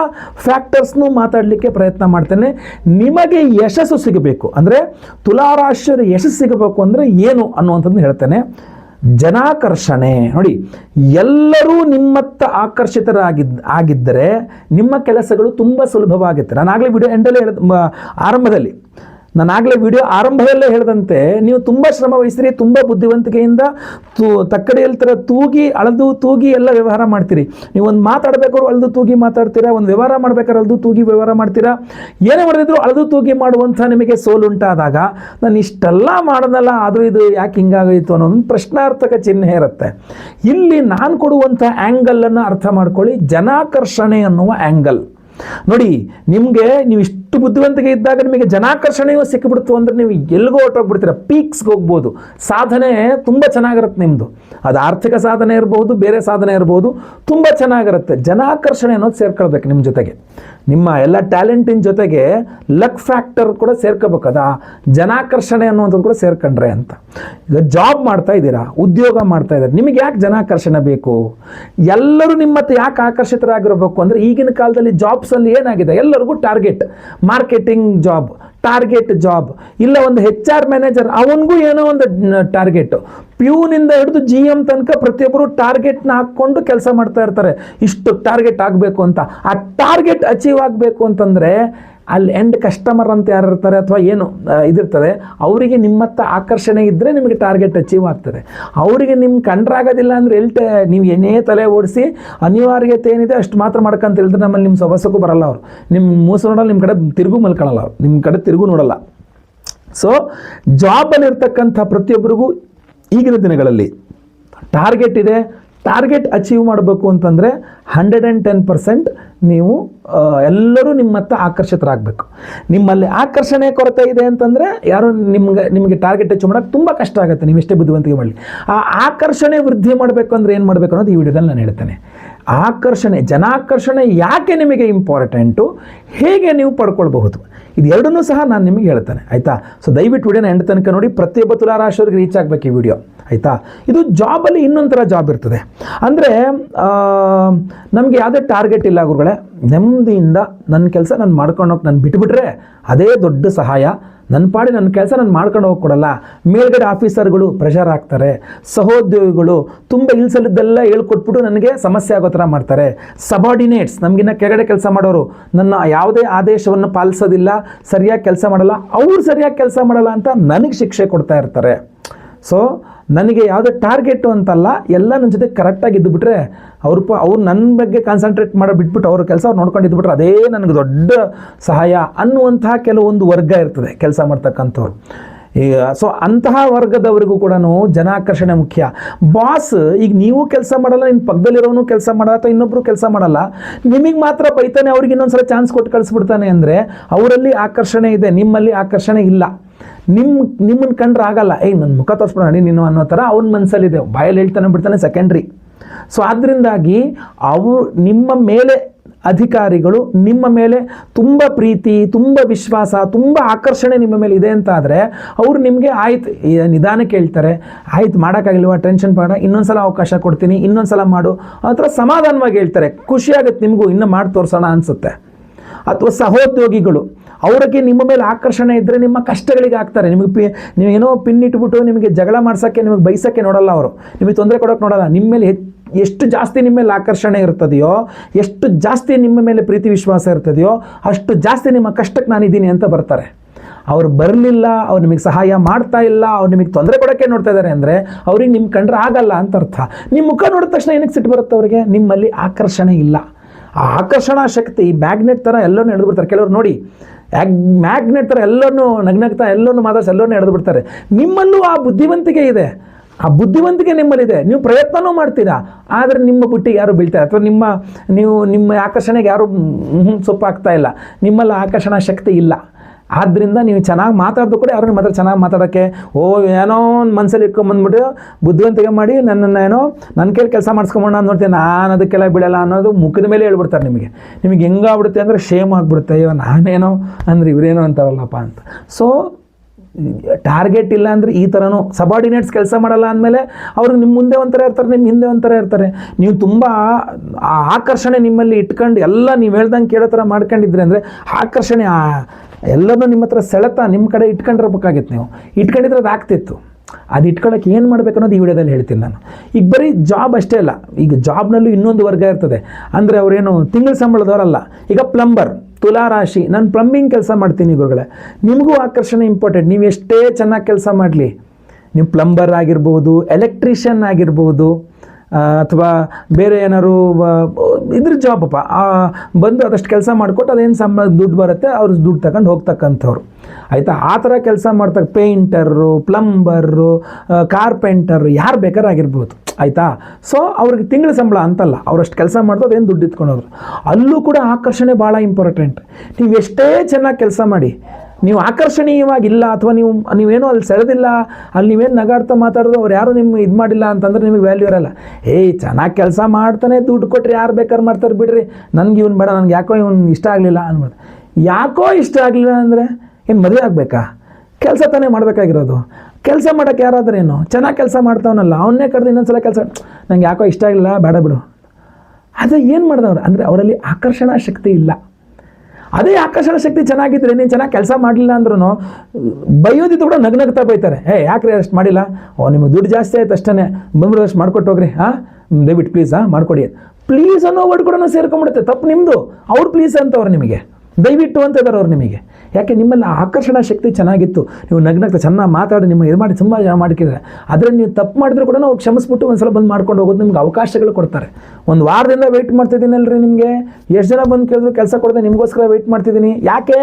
ಫ್ಯಾಕ್ಟರ್ಸ್ನೂ ಮಾತಾಡಲಿಕ್ಕೆ ಪ್ರಯತ್ನ ಮಾಡ್ತೇನೆ. ನಿಮಗೆ ಯಶಸ್ಸು ಸಿಗಬೇಕು. ಅಂದರೆ ತುಲಾರಾಶಿಯರ ಯಶಸ್ಸು ಸಿಗಬೇಕು ಅಂದರೆ ಏನು ಅನ್ನುವಂಥದ್ದು ಹೇಳ್ತೇನೆ. ಜನಾಕರ್ಷಣೆ. ನೋಡಿ, ಎಲ್ಲರೂ ನಿಮ್ಮತ್ತ ಆಕರ್ಷಿತರಾಗಿದ್ದ ಆಗಿದ್ದರೆ ನಿಮ್ಮ ಕೆಲಸಗಳು ತುಂಬ ಸುಲಭವಾಗುತ್ತೆ. ನಾನು ಆಗಲೇ ವಿಡಿಯೋ ಎಂಡಲ್ಲೇ ಹೇಳಿದ ನಾನಾಗಲೇ ವಿಡಿಯೋ ಆರಂಭದಲ್ಲೇ ಹೇಳಿದಂತೆ, ನೀವು ತುಂಬ ಶ್ರಮ ವಹಿಸ್ತೀರಿ ತುಂಬ ಬುದ್ಧಿವಂತಿಕೆಯಿಂದ ತೂ, ತಕ್ಕಡಿಯಲ್ಲಿ ಥರ ತೂಗಿ, ಅಳದು ತೂಗಿ ಎಲ್ಲ ವ್ಯವಹಾರ ಮಾಡ್ತೀರಿ. ನೀವು ಒಂದು ಮಾತಾಡಬೇಕಾದ್ರು ಅಳದು ತೂಗಿ ಮಾತಾಡ್ತೀರಾ, ಒಂದು ವ್ಯವಹಾರ ಮಾಡ್ಬೇಕಾದ್ರೆ ಅಳದು ತೂಗಿ ವ್ಯವಹಾರ ಮಾಡ್ತೀರಾ. ಏನೇ ಮಾಡಿದ್ರು ಅಳದು ತೂಗಿ ಮಾಡುವಂಥ ನಿಮಗೆ ಸೋಲುಂಟಾದಾಗ ನಾನು ಇಷ್ಟೆಲ್ಲ ಮಾಡೋದಲ್ಲ, ಆದರೂ ಇದು ಯಾಕೆ ಹಿಂಗಾಗೋಯಿತು ಅನ್ನೋ ಒಂದು ಪ್ರಶ್ನಾರ್ಥಕ ಚಿಹ್ನೆ ಇರುತ್ತೆ. ಇಲ್ಲಿ ನಾನು ಕೊಡುವಂಥ ಆ್ಯಂಗಲನ್ನು ಅರ್ಥ ಮಾಡ್ಕೊಳ್ಳಿ, ಜನಾಕರ್ಷಣೆ ಅನ್ನುವ ಆ್ಯಂಗಲ್ ನೋಡಿ, ನಿಮಗೆ ನೀವು ಇಷ್ಟು ಬುದ್ಧಿವಂತಿಕೆ ಇದ್ದಾಗ ನಿಮಗೆ ಜನಾಕರ್ಷಣೆಯೂ ಸಿಕ್ಕಿಬಿಡ್ತು ಅಂದರೆ ನೀವು ಎಲ್ಲಿಗೋ ಹೊರಟೋಗ್ಬಿಡ್ತೀರ? ಪೀಕ್ಸ್ಗೆ ಹೋಗ್ಬೋದು. ಸಾಧನೆ ತುಂಬ ಚೆನ್ನಾಗಿರುತ್ತೆ ನಿಮ್ಮದು ಅದು ಆರ್ಥಿಕ ಸಾಧನೆ ಇರಬಹುದು ಬೇರೆ ಸಾಧನೆ ಇರ್ಬೋದು, ತುಂಬ ಚೆನ್ನಾಗಿರುತ್ತೆ. ಜನಾಕರ್ಷಣೆ ಅನ್ನೋದು ಸೇರ್ಕೊಳ್ಬೇಕು ನಿಮ್ಮ ಜೊತೆಗೆ. ನಿಮ್ಮ ಎಲ್ಲ ಟ್ಯಾಲೆಂಟಿನ ಜೊತೆಗೆ ಲಕ್ ಫ್ಯಾಕ್ಟರ್ ಕೂಡ ಸೇರ್ಕೋಬೇಕು ಅದು ಜನಾಕರ್ಷಣೆ ಅನ್ನುವಂಥದ್ದು ಕೂಡ ಸೇರ್ಕೊಂಡ್ರೆ ಅಂತ. ಈಗ ಜಾಬ್ ಮಾಡ್ತಾ ಇದ್ದೀರಾ? ಉದ್ಯೋಗ ಮಾಡ್ತಾ ಇದ್ದಾರೆ? ನಿಮಗೆ ಯಾಕೆ ಜನಾಕರ್ಷಣೆ ಬೇಕು? ಎಲ್ಲರೂ ನಿಮ್ಮ ಯಾಕೆ ಆಕರ್ಷಿತರಾಗಿರಬೇಕು? ಅಂದರೆ ಈಗಿನ ಕಾಲದಲ್ಲಿ ಜಾಬ್ಸಲ್ಲಿ ಏನಾಗಿದೆ? ಎಲ್ಲರಿಗೂ target marketing job, target job, ಇಲ್ಲ ಒಂದು ಹೆಚ್ ಆರ್ ಮ್ಯಾನೇಜರ್ ಅವನಿಗೂ ಏನೋ ಒಂದು ಟಾರ್ಗೆಟ್. ಪ್ಯೂನಿಂದ ಹಿಡಿದು ಜಿ ಎಂ ತನಕ ಪ್ರತಿಯೊಬ್ಬರು ಟಾರ್ಗೆಟ್ನ ಹಾಕ್ಕೊಂಡು ಕೆಲಸ ಮಾಡ್ತಾ ಇರ್ತಾರೆ. ಇಷ್ಟು ಟಾರ್ಗೆಟ್ ಆಗಬೇಕು ಅಂತ. ಆ ಟಾರ್ಗೆಟ್ ಅಚೀವ್ ಆಗಬೇಕು ಅಂತಂದರೆ ಅಲ್ಲಿ ಎಂಡ್ ಕಸ್ಟಮರ್ ಅಂತ ಯಾರು ಇರ್ತಾರೆ ಅಥವಾ ಏನು ಇದಿರ್ತದೆ, ಅವರಿಗೆ ನಿಮ್ಮತ್ತ ಆಕರ್ಷಣೆ ಇದ್ದರೆ ನಿಮಗೆ ಟಾರ್ಗೆಟ್ ಅಚೀವ್ ಆಗ್ತದೆ. ಅವರಿಗೆ ನಿಮ್ಮ ಕಂಡ್ರಾಗೋದಿಲ್ಲ ಅಂದರೆ ಎಲ್ಟೆ, ನೀವು ಏನೇ ತಲೆ ಓಡಿಸಿ ಅನಿವಾರ್ಯತೆ ಏನಿದೆ ಅಷ್ಟು ಮಾತ್ರ ಮಾಡ್ಕೊಂತ ಹೇಳಿದ್ರೆ ನಮ್ಮಲ್ಲಿ ನಿಮ್ಮ ಸೊಬಸಕ್ಕೂ ಬರಲ್ಲ ಅವರು. ನಿಮ್ಮ ಮೂಸು ನೋಡಲ್ಲ ನಿಮ್ಮ ಕಡೆ ತಿರುಗು ಮಲ್ಕೊಳ್ಳಲ್ಲ ಅವ್ರು. ನಿಮ್ಮ ಕಡೆ ತಿರುಗು ನೋಡಲ್ಲ. ಸೊ ಜಾಬಲ್ಲಿರ್ತಕ್ಕಂಥ ಪ್ರತಿಯೊಬ್ಬರಿಗೂ ಈಗಿನ ದಿನಗಳಲ್ಲಿ ಟಾರ್ಗೆಟ್ ಇದೆ ಟಾರ್ಗೆಟ್ ಅಚೀವ್ ಮಾಡಬೇಕು ಅಂತಂದರೆ ಹಂಡ್ರೆಡ್ ಆ್ಯಂಡ್ ಟೆನ್ ಪರ್ಸೆಂಟ್ ನೀವು ಎಲ್ಲರೂ ನಿಮ್ಮ ಹತ್ರ ಆಕರ್ಷಿತರಾಗಬೇಕು. ನಿಮ್ಮಲ್ಲಿ ಆಕರ್ಷಣೆ ಕೊರತೆ ಇದೆ ಅಂತಂದರೆ ಯಾರು ನಿಮ್ಗೆ, ನಿಮಗೆ ಟಾರ್ಗೆಟ್ ಅಚೀವ್ ಮಾಡೋಕ್ಕೆ ತುಂಬ ಕಷ್ಟ ಆಗುತ್ತೆ, ನೀವು ಎಷ್ಟೇ ಬುದ್ಧಿವಂತಿಕೆ ಮಾಡಲಿ. ಆ ಆಕರ್ಷಣೆ ವೃದ್ಧಿ ಮಾಡಬೇಕು ಅಂದರೆ ಏನು ಮಾಡಬೇಕು ಅನ್ನೋದು ಈ ವಿಡಿಯೋದಲ್ಲಿ ನಾನು ಹೇಳ್ತೇನೆ. ಆಕರ್ಷಣೆ, ಜನಾಕರ್ಷಣೆ ಯಾಕೆ ನಿಮಗೆ ಇಂಪಾರ್ಟೆಂಟು ಹೇಗೆ ನೀವು ಪಡ್ಕೊಳ್ಬಹುದು? ಇದು ಎರಡನ್ನೂ ಸಹ ನಾನು ನಿಮಗೆ ಹೇಳ್ತೇನೆ, ಆಯಿತಾ? ಸೊ ದಯವಿಟ್ಟು ವಿಡಿಯೋನ ಎಂಡ್ ತನಕ ನೋಡಿ, ಪ್ರತಿಯೊಬ್ಬ ತುಲಾರಾಶಿಯವ್ರಿಗೆ ರೀಚ್ ಆಗಬೇಕು ಈ ವಿಡಿಯೋ, ಆಯಿತಾ? ಇದು ಜಾಬಲ್ಲಿ ಇನ್ನೊಂಥರ ಥರ ಜಾಬ್ ಇರ್ತದೆ. ಅಂದರೆ ನಮಗೆ ಯಾವುದೇ ಟಾರ್ಗೆಟ್ ಇಲ್ಲ ಗುರುಗಳೇ, ನೆಮ್ಮದಿಯಿಂದ ನನ್ನ ಕೆಲಸ ನಾನು ಮಾಡ್ಕೊಂಡೋಗಿ ನಾನು ಬಿಟ್ಟುಬಿಟ್ರೆ ಅದೇ ದೊಡ್ಡ ಸಹಾಯ. ನನ್ನ ಪಾಡಿ ನನ್ನ ಕೆಲಸ ನಾನು ಮಾಡ್ಕೊಂಡು ಹೋಗ್ಕೊಡಲ್ಲ ಮೇಲ್ಗಡೆ ಆಫೀಸರ್ಗಳು ಪ್ರೆಷರ್ ಆಗ್ತಾರೆ ಸಹೋದ್ಯೋಗಿಗಳು ತುಂಬ ಇಲ್ಸಲಿದ್ದೆಲ್ಲ ಹೇಳ್ಕೊಟ್ಬಿಟ್ಟು ನನಗೆ ಸಮಸ್ಯೆ ಆಗೋ ಥರ ಮಾಡ್ತಾರೆ. ಸಬಾರ್ಡಿನೇಟ್ಸ್ ನಮಗಿನ್ನ ಕೆಳಗಡೆ ಕೆಲಸ ಮಾಡೋರು. ನನ್ನ ಯಾವುದೇ ಆದೇಶವನ್ನು ಪಾಲಿಸೋದಿಲ್ಲ, ಸರಿಯಾಗಿ ಕೆಲಸ ಮಾಡಲ್ಲ, ಅವ್ರು ಸರಿಯಾಗಿ ಕೆಲಸ ಮಾಡಲ್ಲ ಅಂತ ನನಗೆ ಶಿಕ್ಷೆ ಕೊಡ್ತಾ ಇರ್ತಾರೆ. ಸೊ ನನಗೆ ಯಾವುದೇ ಟಾರ್ಗೆಟು ಅಂತಲ್ಲ, ಎಲ್ಲ ನನ್ನ ಜೊತೆ ಕರೆಕ್ಟಾಗಿ ಇದ್ದುಬಿಟ್ರೆ ಅವ್ರ ಪ ಅವ್ರು ನನ್ನ ಬಗ್ಗೆ ಕಾನ್ಸಂಟ್ರೇಟ್ ಮಾಡೋ ಬಿಟ್ಬಿಟ್ಟು ಅವ್ರ ಕೆಲಸ ಅವ್ರು ಇದ್ಬಿಟ್ರೆ ಅದೇ ನನಗೆ ದೊಡ್ಡ ಸಹಾಯ ಅನ್ನುವಂತಹ ಕೆಲವೊಂದು ವರ್ಗ ಇರ್ತದೆ ಕೆಲಸ ಮಾಡ್ತಕ್ಕಂಥವ್ರು. ಈಗ ಸೊ ಅಂತಹ ವರ್ಗದವರಿಗೂ ಕೂಡ ಜನಾಕರ್ಷಣೆ ಮುಖ್ಯ. ಬಾಸ್ ಈಗ ನೀವು ಕೆಲಸ ಮಾಡಲ್ಲ ನಿನ್ನ ಪಕ್ಕದಲ್ಲಿರೋನು ಕೆಲಸ ಮಾಡಲ್ಲ ಅಥವಾ ಇನ್ನೊಬ್ಬರು ಕೆಲಸ ಮಾಡಲ್ಲ, ನಿಮಗೆ ಮಾತ್ರ ಬೈತಾನೆ ಅವ್ರಿಗೆ ಇನ್ನೊಂದ್ಸಲ ಚಾನ್ಸ್ ಕೊಟ್ಟು ಕಳಿಸ್ಬಿಡ್ತಾನೆ ಅಂದರೆ, ಅವರಲ್ಲಿ ಆಕರ್ಷಣೆ ಇದೆ, ನಿಮ್ಮಲ್ಲಿ ಆಕರ್ಷಣೆ ಇಲ್ಲ. ನಿಮ್ಮ ನಿಮ್ಮನ್ನು ಕಂಡ್ರೆ ಆಗಲ್ಲ. ಏಯ್ ನನ್ನ ಮುಖ ತೋರಿಸ್ಬಿಡೋಣ ನೀನು ಅನ್ನೋ ಥರ ಅವ್ನ ಮನಸ್ಸಲ್ಲಿದೆ ಬಾಯಲ್ಲಿ ಹೇಳ್ತಾನೆ ಬಿಡ್ತಾನೆ ಸೆಕೆಂಡ್ರಿ ಸೊ ಆದ್ದರಿಂದಾಗಿ ಅವರು ನಿಮ್ಮ ಮೇಲೆ ಅಧಿಕಾರಿಗಳು, ನಿಮ್ಮ ಮೇಲೆ ತುಂಬ ಪ್ರೀತಿ, ತುಂಬ ವಿಶ್ವಾಸ, ತುಂಬ ಆಕರ್ಷಣೆ ನಿಮ್ಮ ಮೇಲೆ ಇದೆ ಅಂತ ಆದರೆ ಅವರು ನಿಮಗೆ ಆಯ್ತು ನಿಧಾನಕ್ಕೆ ಹೇಳ್ತಾರೆ ಆಯ್ತು, ಮಾಡೋಕ್ಕಾಗಿಲ್ವ ಟೆನ್ಷನ್ ಬೇಡ, ಇನ್ನೊಂದ್ಸಲ ಅವಕಾಶ ಕೊಡ್ತೀನಿ, ಇನ್ನೊಂದ್ಸಲ ಮಾಡು. ಆ ಥರ ಸಮಾಧಾನವಾಗಿ ಹೇಳ್ತಾರೆ. ಖುಷಿಯಾಗುತ್ತೆ ನಿಮಗೂ, ಇನ್ನೂ ಮಾಡಿ ತೋರಿಸೋಣ ಅನಿಸುತ್ತೆ. ಅಥವಾ ಸಹೋದ್ಯೋಗಿಗಳು, ಅವರಿಗೆ ನಿಮ್ಮ ಮೇಲೆ ಆಕರ್ಷಣೆ ಇದ್ದರೆ ನಿಮ್ಮ ಕಷ್ಟಗಳಿಗೆ ಆಗ್ತಾರೆ ನಿಮಗೆ ಪಿ, ನೀವು ಏನೋ ಪಿನ್ ಇಟ್ಬಿಟ್ಟು ನಿಮಗೆ ಜಗಳ ಮಾಡ್ಸೋಕ್ಕೆ, ನಿಮಗೆ ಬೈಸೋಕ್ಕೆ ನೋಡಲ್ಲ ಅವರು. ನಿಮಗೆ ತೊಂದರೆ ಕೊಡೋಕ್ಕೆ ನೋಡಲ್ಲ. ನಿಮ್ಮ ಮೇಲೆ ಎಷ್ಟು ಜಾಸ್ತಿ ನಿಮ್ಮ ಮೇಲೆ ಆಕರ್ಷಣೆ ಇರ್ತದೆಯೋ, ಎಷ್ಟು ಜಾಸ್ತಿ ನಿಮ್ಮ ಮೇಲೆ ಪ್ರೀತಿ ವಿಶ್ವಾಸ ಇರ್ತದೆಯೋ, ಅಷ್ಟು ಜಾಸ್ತಿ ನಿಮ್ಮ ಕಷ್ಟಕ್ಕೆ ನಾನಿದ್ದೀನಿ ಅಂತ ಬರ್ತಾರೆ. ಅವ್ರು ಬರಲಿಲ್ಲ, ಅವ್ರು ನಿಮಗೆ ಸಹಾಯ ಮಾಡ್ತಾ ಇಲ್ಲ, ಅವ್ರು ನಿಮಗೆ ತೊಂದರೆ ಕೊಡೋಕ್ಕೆ ನೋಡ್ತಾ ಇದ್ದಾರೆ ಅಂದರೆ ಅವ್ರಿಗೆ ನಿಮ್ಮ ಕಂಡ್ರೆ ಆಗಲ್ಲ ಅಂತ ಅರ್ಥ. ನಿಮ್ಮ ಮುಖ ನೋಡಿದ ತಕ್ಷಣ ಏನಕ್ಕೆ ಸಿಟ್ಟು ಬರುತ್ತೆ ಅವರಿಗೆ? ನಿಮ್ಮಲ್ಲಿ ಆಕರ್ಷಣೆ ಇಲ್ಲ. ಆ ಆಕರ್ಷಣಾ ಶಕ್ತಿ ಮ್ಯಾಗ್ನೆಟ್ ಥರ ಎಲ್ಲನೂ ಎಳೆದು ಬಿಡ್ತಾರೆ. ಕೆಲವರು ನೋಡಿ ಯಾಗ್ ಮ್ಯಾಗ್ನೆಟ್ ಥರ ಎಲ್ಲನೂ ನಗ್ನಗ್ತಾ, ಎಲ್ಲನೂ ಮಾತಾಡ್ಸಿ ಎಲ್ಲನೂ ಎಳೆದು ಬಿಡ್ತಾರೆ. ನಿಮ್ಮಲ್ಲೂ ಆ ಬುದ್ಧಿವಂತಿಕೆ ಇದೆ. ಆ ಬುದ್ಧಿವಂತಿಕೆ ನಿಮ್ಮಲ್ಲಿದೆ. ನೀವು ಪ್ರಯತ್ನವೂ ಮಾಡ್ತೀರಾ. ಆದರೆ ನಿಮ್ಮ ಬುಟ್ಟಿಗೆ ಯಾರು ಬೀಳ್ತಾರೆ? ಅಥವಾ ನಿಮ್ಮ, ನೀವು ನಿಮ್ಮ ಆಕರ್ಷಣೆಗೆ ಯಾರು ಸೊಪ್ಪಾಗ್ತಾ ಇಲ್ಲ. ನಿಮ್ಮಲ್ಲಿ ಆಕರ್ಷಣಾ ಶಕ್ತಿ ಇಲ್ಲ. ಆದ್ದರಿಂದ ನೀವು ಚೆನ್ನಾಗಿ ಮಾತಾಡ್ದು ಕೂಡ ಯಾರು ನಿಮ್ಮ ಹತ್ರ ಚೆನ್ನಾಗಿ ಮಾತಾಡೋಕ್ಕೆ, ಓ, ಏನೋ ಒಂದು ಮನಸ್ಸಲ್ಲಿ ಇಟ್ಕೊಂಬಂದ್ಬಿಟ್ಟು ಬುದ್ಧಿವಂತಿಕೆ ಮಾಡಿ ನನ್ನನ್ನು ಏನೋ ನನ್ನ ಕೈಲಿ ಕೆಲಸ ಮಾಡಿಸ್ಕೊಂಬೋಣ ಅಂತ ನೋಡ್ತೀನಿ, ನಾನು ಅದಕ್ಕೆಲ್ಲ ಬಿಡಲ್ಲ ಅನ್ನೋದು ಮುಖದ ಮೇಲೆ ಹೇಳ್ಬಿಡ್ತಾರೆ ನಿಮಗೆ. ನಿಮಗೆ ಹೆಂಗಾಗ್ಬಿಡುತ್ತೆ ಅಂದರೆ ಶೇಮ್ ಆಗಿಬಿಡುತ್ತೆ, ಅಯ್ಯೋ, ನಾನೇನೋ ಅಂದರೆ ಇವರೇನೋ ಅಂತಾರಲ್ಲಪ್ಪ ಅಂತ. ಸೊ ಟಾರ್ಗೆಟ್ ಇಲ್ಲ ಅಂದರೆ ಈ ಥರನೂ ಸಬಾರ್ಡಿನೇಟ್ಸ್ ಕೆಲಸ ಮಾಡಲ್ಲ ಅಂದಮೇಲೆ ಅವರು ನಿಮ್ಮ ಮುಂದೆ ಒಂಥರ ಇರ್ತಾರೆ ನಿಮ್ಮ ಹಿಂದೆ ಒಂಥರ ಇರ್ತಾರೆ. ನೀವು ತುಂಬ ಆಕರ್ಷಣೆ ನಿಮ್ಮಲ್ಲಿ ಇಟ್ಕೊಂಡು ಎಲ್ಲ ನೀವು ಹೇಳ್ದಂಗೆ ಕೇಳೋ ಥರ ಮಾಡ್ಕೊಂಡಿದ್ರಿ ಅಂದರೆ ಆಕರ್ಷಣೆ ಎಲ್ಲನೂ ನಿಮ್ಮ ಹತ್ರ ಸೆಳೆತ ನಿಮ್ಮ ಕಡೆ ಇಟ್ಕೊಂಡಿರ್ಬೇಕಾಗಿತ್ತು ನೀವು. ಇಟ್ಕೊಂಡಿದ್ರೆ ಅದು ಆಗ್ತಿತ್ತು. ಅದು ಇಟ್ಕೊಳ್ಳೋಕೆ ಏನು ಮಾಡಬೇಕು ಅನ್ನೋದು ಈ ವಿಡಿಯೋದಲ್ಲಿ ಹೇಳ್ತೀನಿ ನಾನು. ಈಗ ಬರೀ ಜಾಬ್ ಅಷ್ಟೇ ಅಲ್ಲ, ಈಗ ಜಾಬ್ನಲ್ಲೂ ಇನ್ನೊಂದು ವರ್ಗ ಇರ್ತದೆ. ಅಂದರೆ ಅವರೇನು ತಿಂಗಳ ಸಂಬಳದವರಲ್ಲ. ಈಗ ಪ್ಲಂಬರ್ ತುಲಾರಾಶಿ ನಾನು ಪ್ಲಂಬಿಂಗ್ ಕೆಲಸ ಮಾಡ್ತೀನಿ ಗುರುಗಳೇ. ನಿಮಗೂ ಆಕರ್ಷಣೆ ಇಂಪಾರ್ಟೆಂಟ್ ನೀವು ಎಷ್ಟೇ ಚೆನ್ನಾಗಿ ಕೆಲಸ ಮಾಡಲಿ. ನೀವು ಪ್ಲಂಬರ್ ಆಗಿರ್ಬೋದು ಎಲೆಕ್ಟ್ರಿಷಿಯನ್ ಆಗಿರ್ಬೋದು ಅಥವಾ ಬೇರೆ ಏನಾದ್ರು ಇದ್ರ ಜಾಬಪ್ಪ ಬಂದು ಅದಷ್ಟು ಕೆಲಸ ಮಾಡಿಕೊಟ್ಟು ಅದೇನು ಸಂಬಳ, ದುಡ್ಡು ಬರುತ್ತೆ, ಅವ್ರು ದುಡ್ಡು ತಗೊಂಡು ಹೋಗ್ತಕ್ಕಂಥವ್ರು. ಆಯಿತಾ? ಆ ಥರ ಕೆಲಸ ಮಾಡ್ತಕ್ಕ ಪೇಂಟರು, ಪ್ಲಂಬರು ಕಾರ್ಪೆಂಟರು, ಯಾರು ಬೇಕಾದ್ರೂ ಆಗಿರ್ಬೋದು. ಆಯಿತಾ? ಸೊ ಅವ್ರಿಗೆ ತಿಂಗಳ ಸಂಬಳ ಅಂತಲ್ಲ. ಅವರಷ್ಟು ಕೆಲಸ ಮಾಡ್ತೋ ಅದೇನು ದುಡ್ಡು ಇತ್ಕೊಂಡೋದ್ರು ಅಲ್ಲೂ ಕೂಡ ಆಕರ್ಷಣೆ ಭಾಳ ಇಂಪಾರ್ಟೆಂಟ್ ನೀವು ಎಷ್ಟೇ ಚೆನ್ನಾಗಿ ಕೆಲಸ ಮಾಡಿ ನೀವು ಆಕರ್ಷಣೀಯವಾಗಿಲ್ಲ ಅಥವಾ ನೀವು, ನೀವೇನೋ ಅಲ್ಲಿ ಸೆಳೆದಿಲ್ಲ, ಅಲ್ಲಿ ನೀವೇನು ನಗಾಡ್ತಾ ಮಾತಾಡಿದ್ರು, ಅವ್ರು ಯಾರು ನಿಮ್ಮ ಇದು ಮಾಡಿಲ್ಲ ಅಂತಂದ್ರೆ ನಿಮಗೆ ವ್ಯಾಲ್ಯೂ ಇರಲ್ಲ. ಏಯ್, ಚೆನ್ನಾಗಿ ಕೆಲಸ ಮಾಡ್ತಾನೆ, ದುಡ್ಡು ಕೊಟ್ಟರೆ ಯಾರು ಬೇಕಾದ್ರೆ ಮಾಡ್ತಾರೆ, ಬಿಡ್ರಿ. ನನಗೆ ಇವ್ನು ಬೇಡ, ನನಗೆ ಯಾಕೋ ಇವ್ನು ಇಷ್ಟ ಆಗಲಿಲ್ಲ ಅನ್ಬೋದು. ಯಾಕೋ ಇಷ್ಟ ಆಗಲಿಲ್ಲ ಅಂದರೆ ಏನು ಮದುವೆ ಆಗಬೇಕಾ? ಕೆಲಸ ತಾನೇ ಮಾಡಬೇಕಾಗಿರೋದು. ಕೆಲಸ ಮಾಡೋಕ್ಕೆ ಯಾರಾದ್ರೇನು ಚೆನ್ನಾಗಿ ಕೆಲಸ ಮಾಡ್ತಾವನಲ್ಲ, ಅವನ್ನೇ ಕರೆದು ಇನ್ನೊಂದ್ಸಲ ಕೆಲಸ ನಂಗೆ ಯಾಕೋ ಇಷ್ಟ ಆಗಲಿಲ್ಲ, ಬೇಡ ಬಿಡು. ಅದೇ ಏನು ಮಾಡಿದವ್ರು? ಅಂದರೆ ಅವರಲ್ಲಿ ಆಕರ್ಷಣಾ ಶಕ್ತಿ ಇಲ್ಲ. ಅದೇ ಆಕರ್ಷಣ ಶಕ್ತಿ ಚೆನ್ನಾಗಿದ್ರೆ ನೀನು ಚೆನ್ನಾಗಿ ಕೆಲಸ ಮಾಡಲಿಲ್ಲ ಅಂದ್ರೂ ಬೈಯೋದಿದ್ದು ಕೂಡ ನಗ್ನಗ್ತಾ ಬೈತಾರೆ. ಏ ಯಾಕ್ರಿ ಅಷ್ಟು ಮಾಡಿಲ್ಲ? ಓ, ನಿಮಗೆ ದುಡ್ಡು ಜಾಸ್ತಿ ಆಯ್ತು ಅಷ್ಟೇ ಬಂದ್ರೆ ಅಷ್ಟು ಮಾಡ್ಕೊಟ್ಟು ಹೋಗ್ರಿ. ಹಾಂ? ದಯವಿಟ್ಟು ಪ್ಲೀಸ್ ಹಾಂ, ಮಾಡಿಕೊಡಿ. ಪ್ಲೀಸ್ ಅನ್ನೋ ವರ್ಡ್ ಕೂಡ ಸೇರ್ಕೊಂಡ್ಬಿಡುತ್ತೆ. ತಪ್ಪು ನಿಮ್ಮದು ಅವ್ರು ಪ್ಲೀಸ್ ಅಂತವ್ರು ನಿಮಗೆ. ದಯವಿಟ್ಟು ಅಂತ ಇದ್ದಾರೆ ಅವ್ರು ನಿಮಗೆ. ಯಾಕೆ ನಿಮ್ಮಲ್ಲಿ ಆಕರ್ಷಣಾ ಶಕ್ತಿ ಚೆನ್ನಾಗಿತ್ತು? ನೀವು ನಗ್ನಗ್ತ ಚೆನ್ನಾಗಿ ಮಾತಾಡಿ, ನಿಮ್ಮ ಇದು ಮಾಡಿ ತುಂಬ ಜನ ಮಾಡ್ಕಿದ್ರೆ ಆದರೆ ನೀವು ತಪ್ಪು ಮಾಡಿದ್ರು ಕೂಡ ಅವ್ರು ಕ್ಷಮಿಸ್ಬಿಟ್ಟು ಒಂದ್ಸಲ ಬಂದು ಮಾಡ್ಕೊಂಡು ಹೋಗೋದು ನಿಮ್ಗೆ ಅವಕಾಶಗಳು ಕೊಡ್ತಾರೆ. ಒಂದು ವಾರದಿಂದ ವೆಯ್ಟ್ ಮಾಡ್ತಿದ್ದೀನಲ್ರಿ ನಿಮಗೆ? ಎಷ್ಟು ಜನ ಬಂದು ಕೇಳಿದ್ರು ಕೆಲಸ ಕೊಡದೆ ನಿಮಗೋಸ್ಕರ ವೆಯ್ಟ್ ಮಾಡ್ತಿದ್ದೀನಿ. ಯಾಕೆ?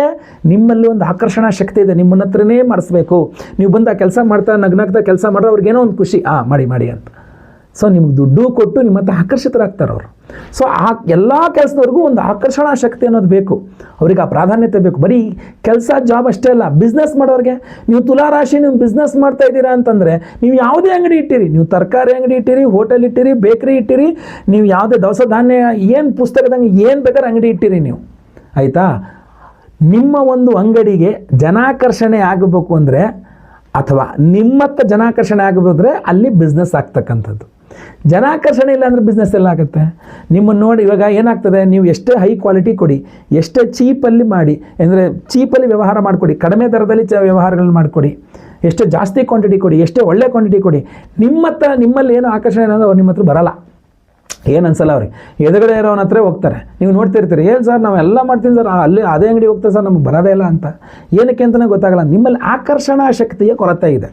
ನಿಮ್ಮಲ್ಲಿ ಒಂದು ಆಕರ್ಷಣಾ ಶಕ್ತಿ ಇದೆ, ನಿಮ್ಮನ್ನ ಹತ್ರನೇ ಮಾಡಿಸ್ಬೇಕು. ನೀವು ಬಂದು ಕೆಲಸ ಮಾಡ್ತಾ, ನಗ್ನಗ್ತಾ ಕೆಲಸ ಮಾಡಿದ್ರೆ ಅವ್ರಿಗೇನೋ ಒಂದು ಖುಷಿ. ಆ, ಮಾಡಿ ಮಾಡಿ ಅಂತ. ಸೊ ನಿಮ್ಗೆ ದುಡ್ಡು ಕೊಟ್ಟು ನಿಮ್ಮ ಹತ್ರ ಆಕರ್ಷಿತರಾಗ್ತಾರೆ ಅವರು. ಸೊ ಆ ಎಲ್ಲ ಕೆಲಸದವ್ರಿಗೂ ಒಂದು ಆಕರ್ಷಣಾ ಶಕ್ತಿ ಅನ್ನೋದು ಬೇಕು. ಅವ್ರಿಗೆ ಆ ಪ್ರಾಧಾನ್ಯತೆ ಬೇಕು. ಬರೀ ಕೆಲಸ ಜಾಬ್ ಅಷ್ಟೇ ಅಲ್ಲ ಬಿಸ್ನೆಸ್ ಮಾಡೋರಿಗೆ. ನೀವು ತುಲಾರಾಶಿ ನೀವು ಬಿಸ್ನೆಸ್ ಮಾಡ್ತಾ ಇದ್ದೀರಾ ಅಂತಂದರೆ, ನೀವು ಯಾವುದೇ ಅಂಗಡಿ ಇಟ್ಟಿರಿ, ನೀವು ತರಕಾರಿ ಅಂಗಡಿ ಇಟ್ಟಿರಿ ಹೋಟೆಲ್ ಇಟ್ಟಿರಿ ಬೇಕ್ರಿ ಇಟ್ಟಿರಿ, ನೀವು ಯಾವುದೇ ದವಸ ಧಾನ್ಯ, ಏನು ಪುಸ್ತಕದಂಗೆ ಏನು ಬೇಕಾದ್ರೆ ಅಂಗಡಿ ಇಟ್ಟಿರಿ ನೀವು. ಆಯಿತಾ? ನಿಮ್ಮ ಒಂದು ಅಂಗಡಿಗೆ ಜನಾಕರ್ಷಣೆ ಆಗಬೇಕು ಅಂದರೆ, ಅಥವಾ ನಿಮ್ಮತ್ತ ಜನಾಕರ್ಷಣೆ ಆಗಬೋದ್ರೆ ಅಲ್ಲಿ ಬಿಸ್ನೆಸ್ ಆಗ್ತಕ್ಕಂಥದ್ದು. ಜನಾಕರ್ಷಣೆ ಇಲ್ಲ ಅಂದರೆ ಬಿಸ್ನೆಸ್ ಎಲ್ಲ ಆಗುತ್ತೆ. ನಿಮ್ಮನ್ನು ನೋಡಿ ಇವಾಗ ಏನಾಗ್ತದೆ? ನೀವು ಎಷ್ಟೇ ಹೈ ಕ್ವಾಲಿಟಿ ಕೊಡಿ, ಎಷ್ಟೇ ಚೀಪಲ್ಲಿ ಮಾಡಿ, ಅಂದರೆ ಚೀಪಲ್ಲಿ ವ್ಯವಹಾರ ಮಾಡಿಕೊಡಿ, ಕಡಿಮೆ ದರದಲ್ಲಿ ಚ ವ್ಯವಹಾರಗಳನ್ನ ಮಾಡಿಕೊಡಿ, ಎಷ್ಟೇ ಜಾಸ್ತಿ ಕ್ವಾಂಟಿಟಿ ಕೊಡಿ, ಎಷ್ಟೇ ಒಳ್ಳೆ ಕ್ವಾಂಟಿಟಿ ಕೊಡಿ, ನಿಮ್ಮ ಹತ್ರ ನಿಮ್ಮಲ್ಲಿ ಏನು ಆಕರ್ಷಣೆ ಅನ್ನೋದು ಅವ್ರು ನಿಮ್ಮ ಹತ್ರ ಬರಲ್ಲ. ಏನು ಅನ್ಸಲ್ಲ ಅವ್ರಿಗೆ. ಎದುರುಗಡೆ ಇರೋನ ಹತ್ರ ಹೋಗ್ತಾರೆ. ನೀವು ನೋಡ್ತಿರ್ತೀರಿ ಏನು ಸರ್ ನಾವೆಲ್ಲ ಮಾಡ್ತೀನಿ ಸರ್ ಅಲ್ಲಿ, ಅದೇ ಅಂಗಡಿ ಹೋಗ್ತಾರೆ ಸರ್, ನಮ್ಗೆ ಬರೋದೇ ಇಲ್ಲ ಅಂತ. ಏನಕ್ಕೆ ಅಂತಲೇ ಗೊತ್ತಾಗಲ್ಲ. ನಿಮ್ಮಲ್ಲಿ ಆಕರ್ಷಣಾ ಶಕ್ತಿಯ ಕೊರತೆ ಇದೆ.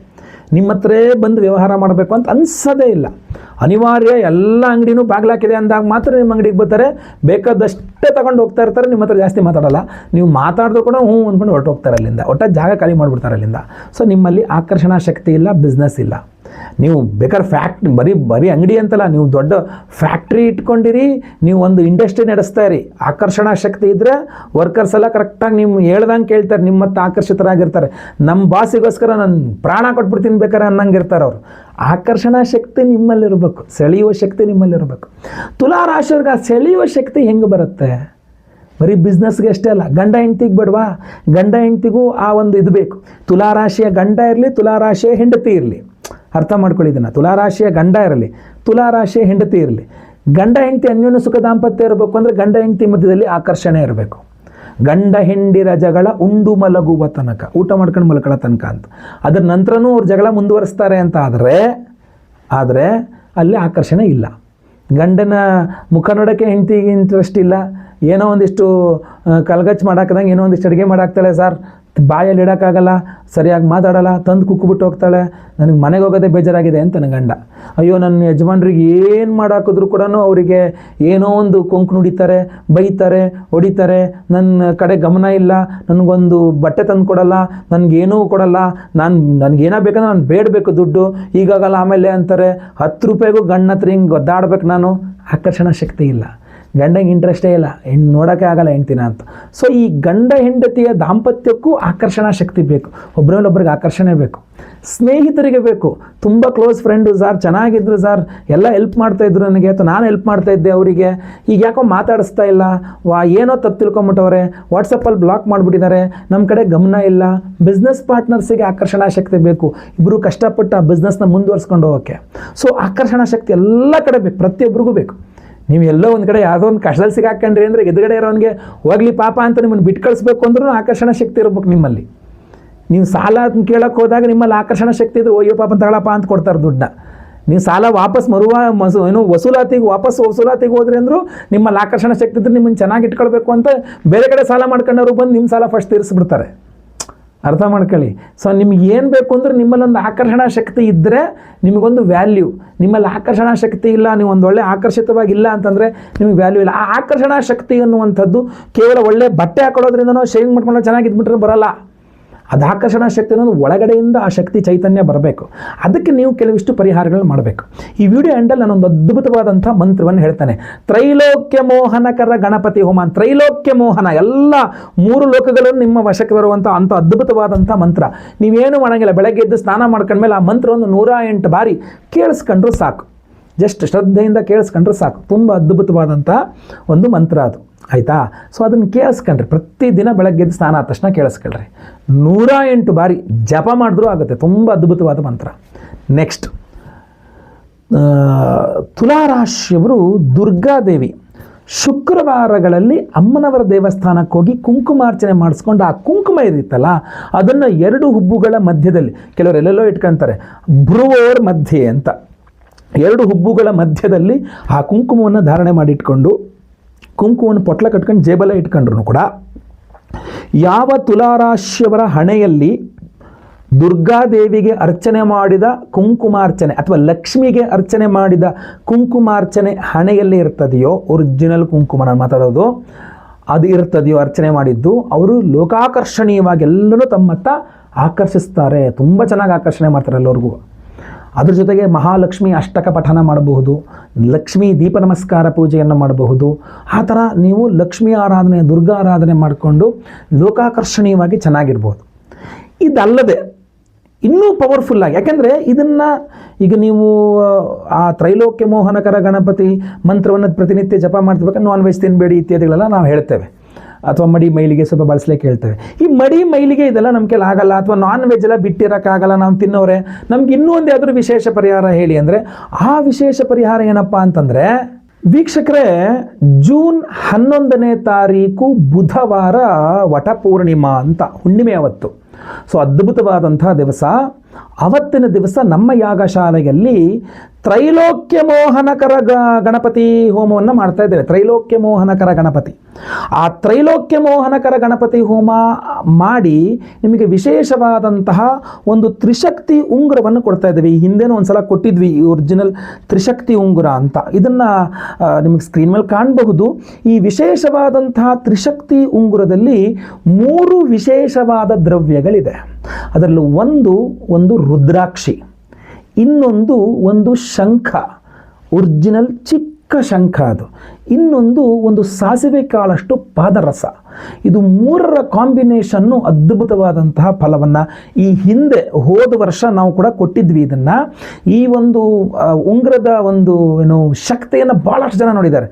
ನಿಮ್ಮ ಹತ್ರೇ ಬಂದು ವ್ಯವಹಾರ ಮಾಡಬೇಕು ಅಂತ ಅನ್ಸೋದೇ ಇಲ್ಲ. ಅನಿವಾರ್ಯ ಎಲ್ಲ ಅಂಗಡಿನೂ ಬಾಗ್ಲಾಕಿದೆ ಅಂದಾಗ ಮಾತ್ರ ನಿಮ್ಮ ಅಂಗಡಿಗೆ ಬರ್ತಾರೆ. ಬೇಕಾದಷ್ಟೇ ತಗೊಂಡು ಹೋಗ್ತಾ ಇರ್ತಾರೆ, ನಿಮ್ಮ ಹತ್ರ ಜಾಸ್ತಿ ಮಾತಾಡಲ್ಲ. ನೀವು ಮಾತಾಡಿದ್ರು ಕೂಡ ಹ್ಞೂ ಅಂದ್ಕೊಂಡು ಹೊರಟು ಹೋಗ್ತಾರೆ ಅಲ್ಲಿಂದ. ಒಟ್ಟ ಜಾಗ ಖಾಲಿ ಮಾಡಿಬಿಡ್ತಾರೆ ಅಲ್ಲಿಂದ. ಸೊ ನಿಮ್ಮಲ್ಲಿ ಆಕರ್ಷಣಾ ಶಕ್ತಿ ಇಲ್ಲ ಬಿಸ್ನೆಸ್ ಇಲ್ಲ. ನೀವು ಬೇಕಾದ್ರೆ ಫ್ಯಾಕ್ಟ್, ಬರೀ ಬರೀ ಅಂಗಡಿ ಅಂತಲ್ಲ, ನೀವು ದೊಡ್ಡ ಫ್ಯಾಕ್ಟ್ರಿ ಇಟ್ಕೊಂಡಿರಿ, ನೀವು ಒಂದು ಇಂಡಸ್ಟ್ರಿ ನಡೆಸ್ತಾ ಇರಿ. ಆಕರ್ಷಣಾ ಶಕ್ತಿ ಇದ್ದರೆ ವರ್ಕರ್ಸ್ ಎಲ್ಲ ಕರೆಕ್ಟಾಗಿ ನೀವು ಹೇಳ್ದಂಗೆ ಕೇಳ್ತಾರೆ, ನಿಮ್ಮ ಮತ್ತೆ ಆಕರ್ಷಿತರಾಗಿರ್ತಾರೆ. ನಮ್ಮ ಬಾಸಿಗೋಸ್ಕರ ನಾನು ಪ್ರಾಣ ಕೊಟ್ಬಿಡ್ತೀನಿ ಬೇಕಾದ್ರೆ ಅನ್ನಂಗೆ ಇರ್ತಾರೆ ಅವರು. ಆಕರ್ಷಣಾ ಶಕ್ತಿ ನಿಮ್ಮಲ್ಲಿರಬೇಕು, ಸೆಳೆಯುವ ಶಕ್ತಿ ನಿಮ್ಮಲ್ಲಿರಬೇಕು. ತುಲಾ ರಾಶಿಯವ್ರಿಗೆ ಆ ಸೆಳೆಯುವ ಶಕ್ತಿ ಹೆಂಗೆ ಬರುತ್ತೆ? ಬರೀ ಬಿಸ್ನೆಸ್ಗೆ ಅಷ್ಟೇ ಅಲ್ಲ, ಗಂಡ ಹೆಂಡ್ತಿಗೆ ಬೇಡವಾ? ಗಂಡ ಹೆಂಡ್ತಿಗೂ ಆ ಒಂದು ಇದು ಬೇಕು. ತುಲಾರಾಶಿಯ ಗಂಡ ಇರಲಿ ತುಲಾರಾಶಿಯ ಹೆಂಡತಿ ಇರಲಿ. ಅರ್ಥ ಮಾಡ್ಕೊಳ್ಳಿ ಇದನ್ನು ತುಲಾರಾಶಿಯ ಗಂಡ ಇರಲಿ, ತುಲಾರಾಶಿಯ ಹೆಂಡತಿ ಇರಲಿ, ಗಂಡ ಹೆಂಡತಿ ಅನ್ಯೋನ್ಯ ಸುಖ ದಾಂಪತ್ಯ ಇರಬೇಕು ಅಂದರೆ ಗಂಡ ಹೆಂಡತಿ ಮಧ್ಯದಲ್ಲಿ ಆಕರ್ಷಣೆ ಇರಬೇಕು. ಗಂಡ ಹೆಂಡಿರ ಜಗಳ ಉಂಡು ಮಲಗುವ ತನಕ, ಊಟ ಮಾಡ್ಕೊಂಡು ಮಲ್ಕೊಳ್ಳೋ ತನಕ ಅಂತ. ಅದ್ರ ನಂತರನೂ ಅವ್ರ ಜಗಳ ಮುಂದುವರಿಸ್ತಾರೆ ಅಂತ ಆದರೆ ಆದರೆ ಅಲ್ಲಿ ಆಕರ್ಷಣೆ ಇಲ್ಲ. ಗಂಡನ ಮುಖ ನೋಡೋಕ್ಕೆ ಹೆಂಡತಿಗೆ ಇಂಟ್ರೆಸ್ಟ್ ಇಲ್ಲ. ಏನೋ ಒಂದಿಷ್ಟು ಕಲ್ಗಚ್ಚು ಮಾಡಾಕ್ದಂಗೆ ಏನೋ ಒಂದಿಷ್ಟು ಅಡುಗೆ ಮಾಡಾಕ್ತಾಳೆ ಸರ್. ಬಾಯಲ್ಲಿ ಇಡೋಕ್ಕಾಗಲ್ಲ, ಸರಿಯಾಗಿ ಮಾತಾಡಲ್ಲ, ತಂದು ಕುಕ್ಕಿಬಿಟ್ಟು ಹೋಗ್ತಾಳೆ. ನನಗೆ ಮನೆಗೆ ಹೋಗೋದೇ ಬೇಜಾರಾಗಿದೆ ಅಂತ ನನ್ನ ಗಂಡ. ಅಯ್ಯೋ, ನನ್ನ ಯಜಮಾನ್ರಿಗೆ ಏನು ಮಾಡಾಕಿದ್ರು ಕೂಡ ಅವರಿಗೆ ಏನೋ ಒಂದು ಕೊಂಕು ನುಡಿತಾರೆ, ಬೈತಾರೆ, ಹೊಡಿತಾರೆ. ನನ್ನ ಕಡೆ ಗಮನ ಇಲ್ಲ, ನನಗೊಂದು ಬಟ್ಟೆ ತಂದು ಕೊಡಲ್ಲ ನನಗೇನೂ ಕೊಡಲ್ಲ. ನಾನು ನನಗೇನೋ ಬೇಕಂದ್ರೆ ನಾನು ಬೇಡಬೇಕು ದುಡ್ಡು. ಈಗಾಗಲ್ಲ ಆಮೇಲೆ ಅಂತಾರೆ, ಹತ್ತು ರೂಪಾಯಿಗೂ ಗಂಡ ಹತ್ರ ಹಿಂಗೆ ಒದ್ದಾಡ್ಬೇಕು ನಾನು. ಆಕರ್ಷಣಾ ಶಕ್ತಿ ಇಲ್ಲ. ಗಂಡಂಗೆ ಇಂಟ್ರೆಸ್ಟೇ ಇಲ್ಲ. ಹೆಣ್ಣು ನೋಡೋಕ್ಕೆ ಆಗಲ್ಲ ಹೆಂಡ್ತಿನ ಅಂತ. ಸೊ ಈ ಗಂಡ ಹೆಂಡತಿಯ ದಾಂಪತ್ಯಕ್ಕೂ ಆಕರ್ಷಣಾ ಶಕ್ತಿ ಬೇಕು. ಒಬ್ಬರಲ್ಲೊಬ್ಬರಿಗೆ ಆಕರ್ಷಣೆ ಬೇಕು. ಸ್ನೇಹಿತರಿಗೆ ಬೇಕು. ತುಂಬ ಕ್ಲೋಸ್ ಫ್ರೆಂಡು ಸರ್, ಚೆನ್ನಾಗಿದ್ರು ಸರ್, ಎಲ್ಲ ಹೆಲ್ಪ್ ಮಾಡ್ತಾ ಇದ್ರು ನನಗೆ. ಅಥವಾ ನಾನು ಹೆಲ್ಪ್ ಮಾಡ್ತಾ ಇದ್ದೆ ಅವರಿಗೆ. ಈಗ ಯಾಕೋ ಮಾತಾಡಿಸ್ತಾ ಇಲ್ಲ. ವಾ, ಏನೋ ತಪ್ಪು ತಿಳ್ಕೊಂಬಿಟ್ಟವ್ರೆ. ವಾಟ್ಸಪ್ಪಲ್ಲಿ ಬ್ಲಾಕ್ ಮಾಡಿಬಿಟ್ಟಿದ್ದಾರೆ. ನಮ್ಮ ಕಡೆ ಗಮನ ಇಲ್ಲ. ಬಿಸ್ನೆಸ್ ಪಾರ್ಟ್ನರ್ಸಿಗೆ ಆಕರ್ಷಣಾ ಶಕ್ತಿ ಬೇಕು. ಇಬ್ಬರು ಕಷ್ಟಪಟ್ಟು ಆ ಬಿಸ್ನೆಸ್ನ ಮುಂದುವರ್ಸ್ಕೊಂಡು ಹೋಗೋಕ್ಕೆ. ಸೊ ಆಕರ್ಷಣಾ ಶಕ್ತಿ ಎಲ್ಲ ಕಡೆ ಬೇಕು. ಪ್ರತಿಯೊಬ್ಬರಿಗೂ ಬೇಕು. ನೀವು ಎಲ್ಲೋ ಒಂದು ಕಡೆ ಯಾವುದೋ ಒಂದು ಕಷ್ಟದಲ್ಲಿ ಸಿಗಾಕೊಂಡ್ರಿ ಅಂದರೆ ಎದುರುಗಡೆ ಇರೋನಿಗೆ ಹೋಗ್ಲಿ ಪಾಪ ಅಂತ ನಿಮ್ಮನ್ನು ಬಿಟ್ಟು ಕಳಿಸ್ಬೇಕು ಅಂದ್ರೂ ಆಕರ್ಷಣ ಶಕ್ತಿ ಇರ್ಬೇಕು ನಿಮ್ಮಲ್ಲಿ. ನೀವು ಸಾಲ ಕೇಳೋಕ್ಕೆ ಹೋದಾಗ ನಿಮ್ಮಲ್ಲಿ ಆಕರ್ಷಣ ಶಕ್ತಿ ಇದ್ರೆ ಅಯ್ಯೋ ಪಾಪ ತಗೊಳಪ್ಪ ಅಂತ ಕೊಡ್ತಾರೆ ದುಡ್ಡನ್ನ. ನೀವು ಸಾಲ ವಾಪಸ್ ಮರುವ ಮಸು ಏನು ವಸೂಲಾತಿಗೆ ವಾಪಸ್ ವಸೂಲಾತಿಗೆ ಹೋದ್ರೆ ಅಂದರೂ ನಿಮ್ಮಲ್ಲಿ ಆಕರ್ಷಣ ಶಕ್ತಿ ಇದ್ರೆ ನಿಮ್ಮನ್ನು ಚೆನ್ನಾಗಿ ಇಟ್ಕೊಳ್ಬೇಕು ಅಂತ ಬೇರೆ ಕಡೆ ಸಾಲ ಮಾಡ್ಕೊಂಡವ್ರು ಬಂದು ನಿಮ್ಮ ಸಾಲ ಫಸ್ಟ್ ತೀರಿಸ್ಬಿಡ್ತಾರೆ. ಅರ್ಥ ಮಾಡ್ಕೊಳ್ಳಿ. ಸೊ ನಿಮ್ಗೆ ಏನು ಬೇಕು ಅಂದ್ರೆ ನಿಮ್ಮಲ್ಲೊಂದು ಆಕರ್ಷಣಾ ಶಕ್ತಿ ಇದ್ದರೆ ನಿಮಗೊಂದು ವ್ಯಾಲ್ಯೂ ನಿಮ್ಮಲ್ಲಿ ಆಕರ್ಷಣಾ ಶಕ್ತಿ ಇಲ್ಲ, ನೀವು ಒಂದು ಒಳ್ಳೆ ಆಕರ್ಷಿತವಾಗಿಲ್ಲ ಅಂತಂದರೆ ನಿಮಗೆ ವ್ಯಾಲ್ಯೂ ಇಲ್ಲ. ಆ ಆಕರ್ಷಣಾ ಶಕ್ತಿ ಅನ್ನುವಂಥದ್ದು ಕೇವಲ ಒಳ್ಳೆ ಬಟ್ಟೆ ಹಾಕೊಳ್ಳೋದ್ರಿಂದನೋ ಶೇವಿಂಗ್ ಮಾಡ್ಕೊಂಡು ಚೆನ್ನಾಗಿದ್ಬಿಟ್ರೆ ಬರಲ್ಲ. ಅದು ಆಕರ್ಷಣಾ ಶಕ್ತಿ ಅನ್ನೋದು ಒಳಗಡೆಯಿಂದ ಆ ಶಕ್ತಿ ಚೈತನ್ಯ ಬರಬೇಕು. ಅದಕ್ಕೆ ನೀವು ಕೆಲವಿಷ್ಟು ಪರಿಹಾರಗಳನ್ನು ಮಾಡಬೇಕು. ಈ ವಿಡಿಯೋ ಎಂಡಲ್ಲಿ ನಾನೊಂದು ಅದ್ಭುತವಾದಂಥ ಮಂತ್ರವನ್ನು ಹೇಳ್ತಾನೆ. ತ್ರೈಲೋಕ್ಯ ಮೋಹನಕರ ಗಣಪತಿ ಹೋಮ. ತ್ರೈಲೋಕ್ಯ ಮೋಹನ, ಎಲ್ಲ ಮೂರು ಲೋಕಗಳನ್ನು ನಿಮ್ಮ ವಶಕ್ಕೆ ಬರುವಂಥ ಅಂಥ ಅದ್ಭುತವಾದಂಥ ಮಂತ್ರ. ನೀವೇನು ಮಾಡಂಗಿಲ್ಲ, ಬೆಳಗ್ಗೆ ಎದ್ದು ಸ್ನಾನ ಮಾಡ್ಕೊಂಡ್ಮೇಲೆ ಆ ಮಂತ್ರವನ್ನು ನೂರ ಎಂಟು ಬಾರಿ ಕೇಳಿಸ್ಕೊಂಡ್ರೂ ಸಾಕು. ಜಸ್ಟ್ ಶ್ರದ್ಧೆಯಿಂದ ಕೇಳಿಸ್ಕೊಂಡ್ರೆ ಸಾಕು. ತುಂಬ ಅದ್ಭುತವಾದಂಥ ಒಂದು ಮಂತ್ರ ಅದು. ಆಯಿತಾ? ಸೊ ಅದನ್ನು ಕೇಳಿಸ್ಕೊಂಡ್ರಿ ಪ್ರತಿದಿನ ಬೆಳಗ್ಗೆ ಸ್ನಾನ ಆದ ತಕ್ಷಣ ಕೇಳಿಸ್ಕೊಳ್ರಿ. ನೂರ ಎಂಟು ಬಾರಿ ಜಪ ಮಾಡಿದ್ರೂ ಆಗುತ್ತೆ. ತುಂಬ ಅದ್ಭುತವಾದ ಮಂತ್ರ. ನೆಕ್ಸ್ಟ್ ತುಲಾರಾಶಿಯವರು ದುರ್ಗಾದೇವಿ. ಶುಕ್ರವಾರಗಳಲ್ಲಿ ಅಮ್ಮನವರ ದೇವಸ್ಥಾನಕ್ಕೆ ಹೋಗಿ ಕುಂಕುಮಾರ್ಚನೆ ಮಾಡಿಸ್ಕೊಂಡು ಆ ಕುಂಕುಮ ಇರುತ್ತಲ್ಲ ಅದನ್ನು ಎರಡು ಹುಬ್ಬುಗಳ ಮಧ್ಯದಲ್ಲಿ, ಕೆಲವರು ಎಲ್ಲೆಲ್ಲೋ ಇಟ್ಕೊಂತಾರೆ ಬ್ರುವೋರ್ ಮಧ್ಯೆ ಅಂತ. ಎರಡು ಹುಬ್ಬುಗಳ ಮಧ್ಯದಲ್ಲಿ ಆ ಕುಂಕುಮವನ್ನು ಧಾರಣೆ ಮಾಡಿಟ್ಕೊಂಡು ಕುಂಕುಮವನ್ನು ಪೊಟ್ಲ ಕಟ್ಕೊಂಡು ಜೇಬಲ ಇಟ್ಕೊಂಡ್ರು ಕೂಡ. ಯಾವ ತುಲಾರಾಶಿಯವರ ಹಣೆಯಲ್ಲಿ ದುರ್ಗಾದೇವಿಗೆ ಅರ್ಚನೆ ಮಾಡಿದ ಕುಂಕುಮಾರ್ಚನೆ ಅಥವಾ ಲಕ್ಷ್ಮಿಗೆ ಅರ್ಚನೆ ಮಾಡಿದ ಕುಂಕುಮಾರ್ಚನೆ ಹಣೆಯಲ್ಲಿ ಇರ್ತದೆಯೋ ಒರಿಜಿನಲ್ ಕುಂಕುಮ ನಾನು ಮಾತಾಡೋದು, ಅದು ಇರ್ತದೆಯೋ, ಅರ್ಚನೆ ಮಾಡಿದ್ದು, ಅವರು ಲೋಕಾಕರ್ಷಣೀಯವಾಗಿ ಎಲ್ಲರೂ ತಮ್ಮತ್ತ ಆಕರ್ಷಿಸ್ತಾರೆ, ತುಂಬ ಚೆನ್ನಾಗಿ ಆಕರ್ಷಣೆ ಮಾಡ್ತಾರೆ ಎಲ್ಲರಿಗೂ. ಅದ್ರ ಜೊತೆಗೆ ಮಹಾಲಕ್ಷ್ಮಿ ಅಷ್ಟಕ ಪಠನ ಮಾಡಬಹುದು ಲಕ್ಷ್ಮೀ ದೀಪ ನಮಸ್ಕಾರ ಪೂಜೆಯನ್ನು ಮಾಡಬಹುದು. ಆ ಥರ ನೀವು ಲಕ್ಷ್ಮೀ ಆರಾಧನೆ, ದುರ್ಗಾ ಆರಾಧನೆ ಮಾಡಿಕೊಂಡು ಲೋಕಾಕರ್ಷಣೀಯವಾಗಿ ಚೆನ್ನಾಗಿರ್ಬೋದು. ಇದಲ್ಲದೆ ಇನ್ನೂ ಪವರ್ಫುಲ್ಲಾಗಿ ಯಾಕೆಂದರೆ ಇದನ್ನು ಈಗ ನೀವು, ಆ ತ್ರೈಲೋಕ್ಯ ಮೋಹನಕರ ಗಣಪತಿ ಮಂತ್ರವನ್ನು ಪ್ರತಿನಿತ್ಯ ಜಪ ಮಾಡ್ತಿರ್ಬೇಕು ನಾನ್ ವೆಜ್ ತಿನ್ನಬೇಡಿ ಇತ್ಯಾದಿಗಳೆಲ್ಲ ನಾವು ಹೇಳ್ತೇವೆ. ಅಥವಾ ಮಡಿ ಮೈಲಿಗೆ ಸ್ವಲ್ಪ ಬಳಸ್ಲಿಕ್ಕೆ ಹೇಳ್ತೇವೆ ಈ ಮಡಿ ಮೈಲಿಗೆ ಇದೆಲ್ಲ ನಮ್ಮ ಕೈಲಿ ಆಗಲ್ಲ, ಅಥವಾ ನಾನ್ ವೆಜ್ ಎಲ್ಲ ಬಿಟ್ಟಿರೋಕ್ಕಾಗಲ್ಲ ನಾವು ತಿನ್ನೋರೆ, ನಮ್ಗೆ ಇನ್ನೂ ಒಂದು ಯಾವ್ದಾದ್ರು ವಿಶೇಷ ಪರಿಹಾರ ಹೇಳಿ ಅಂದರೆ, ಆ ವಿಶೇಷ ಪರಿಹಾರ ಏನಪ್ಪ ಅಂತಂದರೆ, ವೀಕ್ಷಕರೇ, ಜೂನ್ ಹನ್ನೊಂದನೇ ತಾರೀಕು ಬುಧವಾರ ವಟಪೂರ್ಣಿಮಾ ಅಂತ, ಹುಣ್ಣಿಮೆ ಅವತ್ತು. ಸೊ ಅದ್ಭುತವಾದಂಥ ದಿವಸ. ಅವತ್ತಿನ ದಿವಸ ನಮ್ಮ ಯಾಗಶಾಲೆಯಲ್ಲಿ ತ್ರೈಲೋಕ್ಯ ಮೋಹನಕರ ಗ, ಗಣಪತಿ ಹೋಮವನ್ನು ಮಾಡ್ತಾ ಇದ್ದೇವೆ ತ್ರೈಲೋಕ್ಯ ಮೋಹನಕರ ಗಣಪತಿ. ಆ ತ್ರೈಲೋಕ್ಯ ಮೋಹನಕರ ಗಣಪತಿ ಹೋಮ ಮಾಡಿ ನಿಮಗೆ ವಿಶೇಷವಾದಂತಹ ಒಂದು ತ್ರಿಶಕ್ತಿ ಉಂಗುರವನ್ನು ಕೊಡ್ತಾ ಇದ್ದೇವೆ. ಈ ಹಿಂದೆನೂ ಒಂದ್ಸಲ ಕೊಟ್ಟಿದ್ವಿ ಈ ಒರಿಜಿನಲ್ ತ್ರಿಶಕ್ತಿ ಉಂಗುರ ಅಂತ. ಇದನ್ನು ನಿಮಗೆ ಸ್ಕ್ರೀನ್ ಮೇಲೆ ಕಾಣಬಹುದು. ಈ ವಿಶೇಷವಾದಂತಹ ತ್ರಿಶಕ್ತಿ ಉಂಗುರದಲ್ಲಿ ಮೂರು ವಿಶೇಷವಾದ ದ್ರವ್ಯಗಳಿದೆ. ಅದರಲ್ಲೂ ಒಂದು ಒಂದು ರುದ್ರಾಕ್ಷಿ. ಇನ್ನೊಂದು ಒಂದು ಶಂಖ ಒರಿಜಿನಲ್ ಚಿಕ್ಕ ಶಂಖ ಅದು. ಇನ್ನೊಂದು ಒಂದು ಸಾಸಿವೆ ಕಾಳಷ್ಟು ಪಾದರಸ. ಇದು ಮೂರರ ಕಾಂಬಿನೇಷನ್ನು ಅದ್ಭುತವಾದಂತಹ ಫಲವನ್ನು ಈ ಹಿಂದೆ ಹೋದ ವರ್ಷ ನಾವು ಕೂಡ ಕೊಟ್ಟಿದ್ವಿ ಇದನ್ನು. ಈ ಒಂದು ಉಂಗ್ರದ ಒಂದು, ಏನು, ಶಕ್ತಿಯನ್ನು ಭಾಳಷ್ಟು ಜನ ನೋಡಿದ್ದಾರೆ.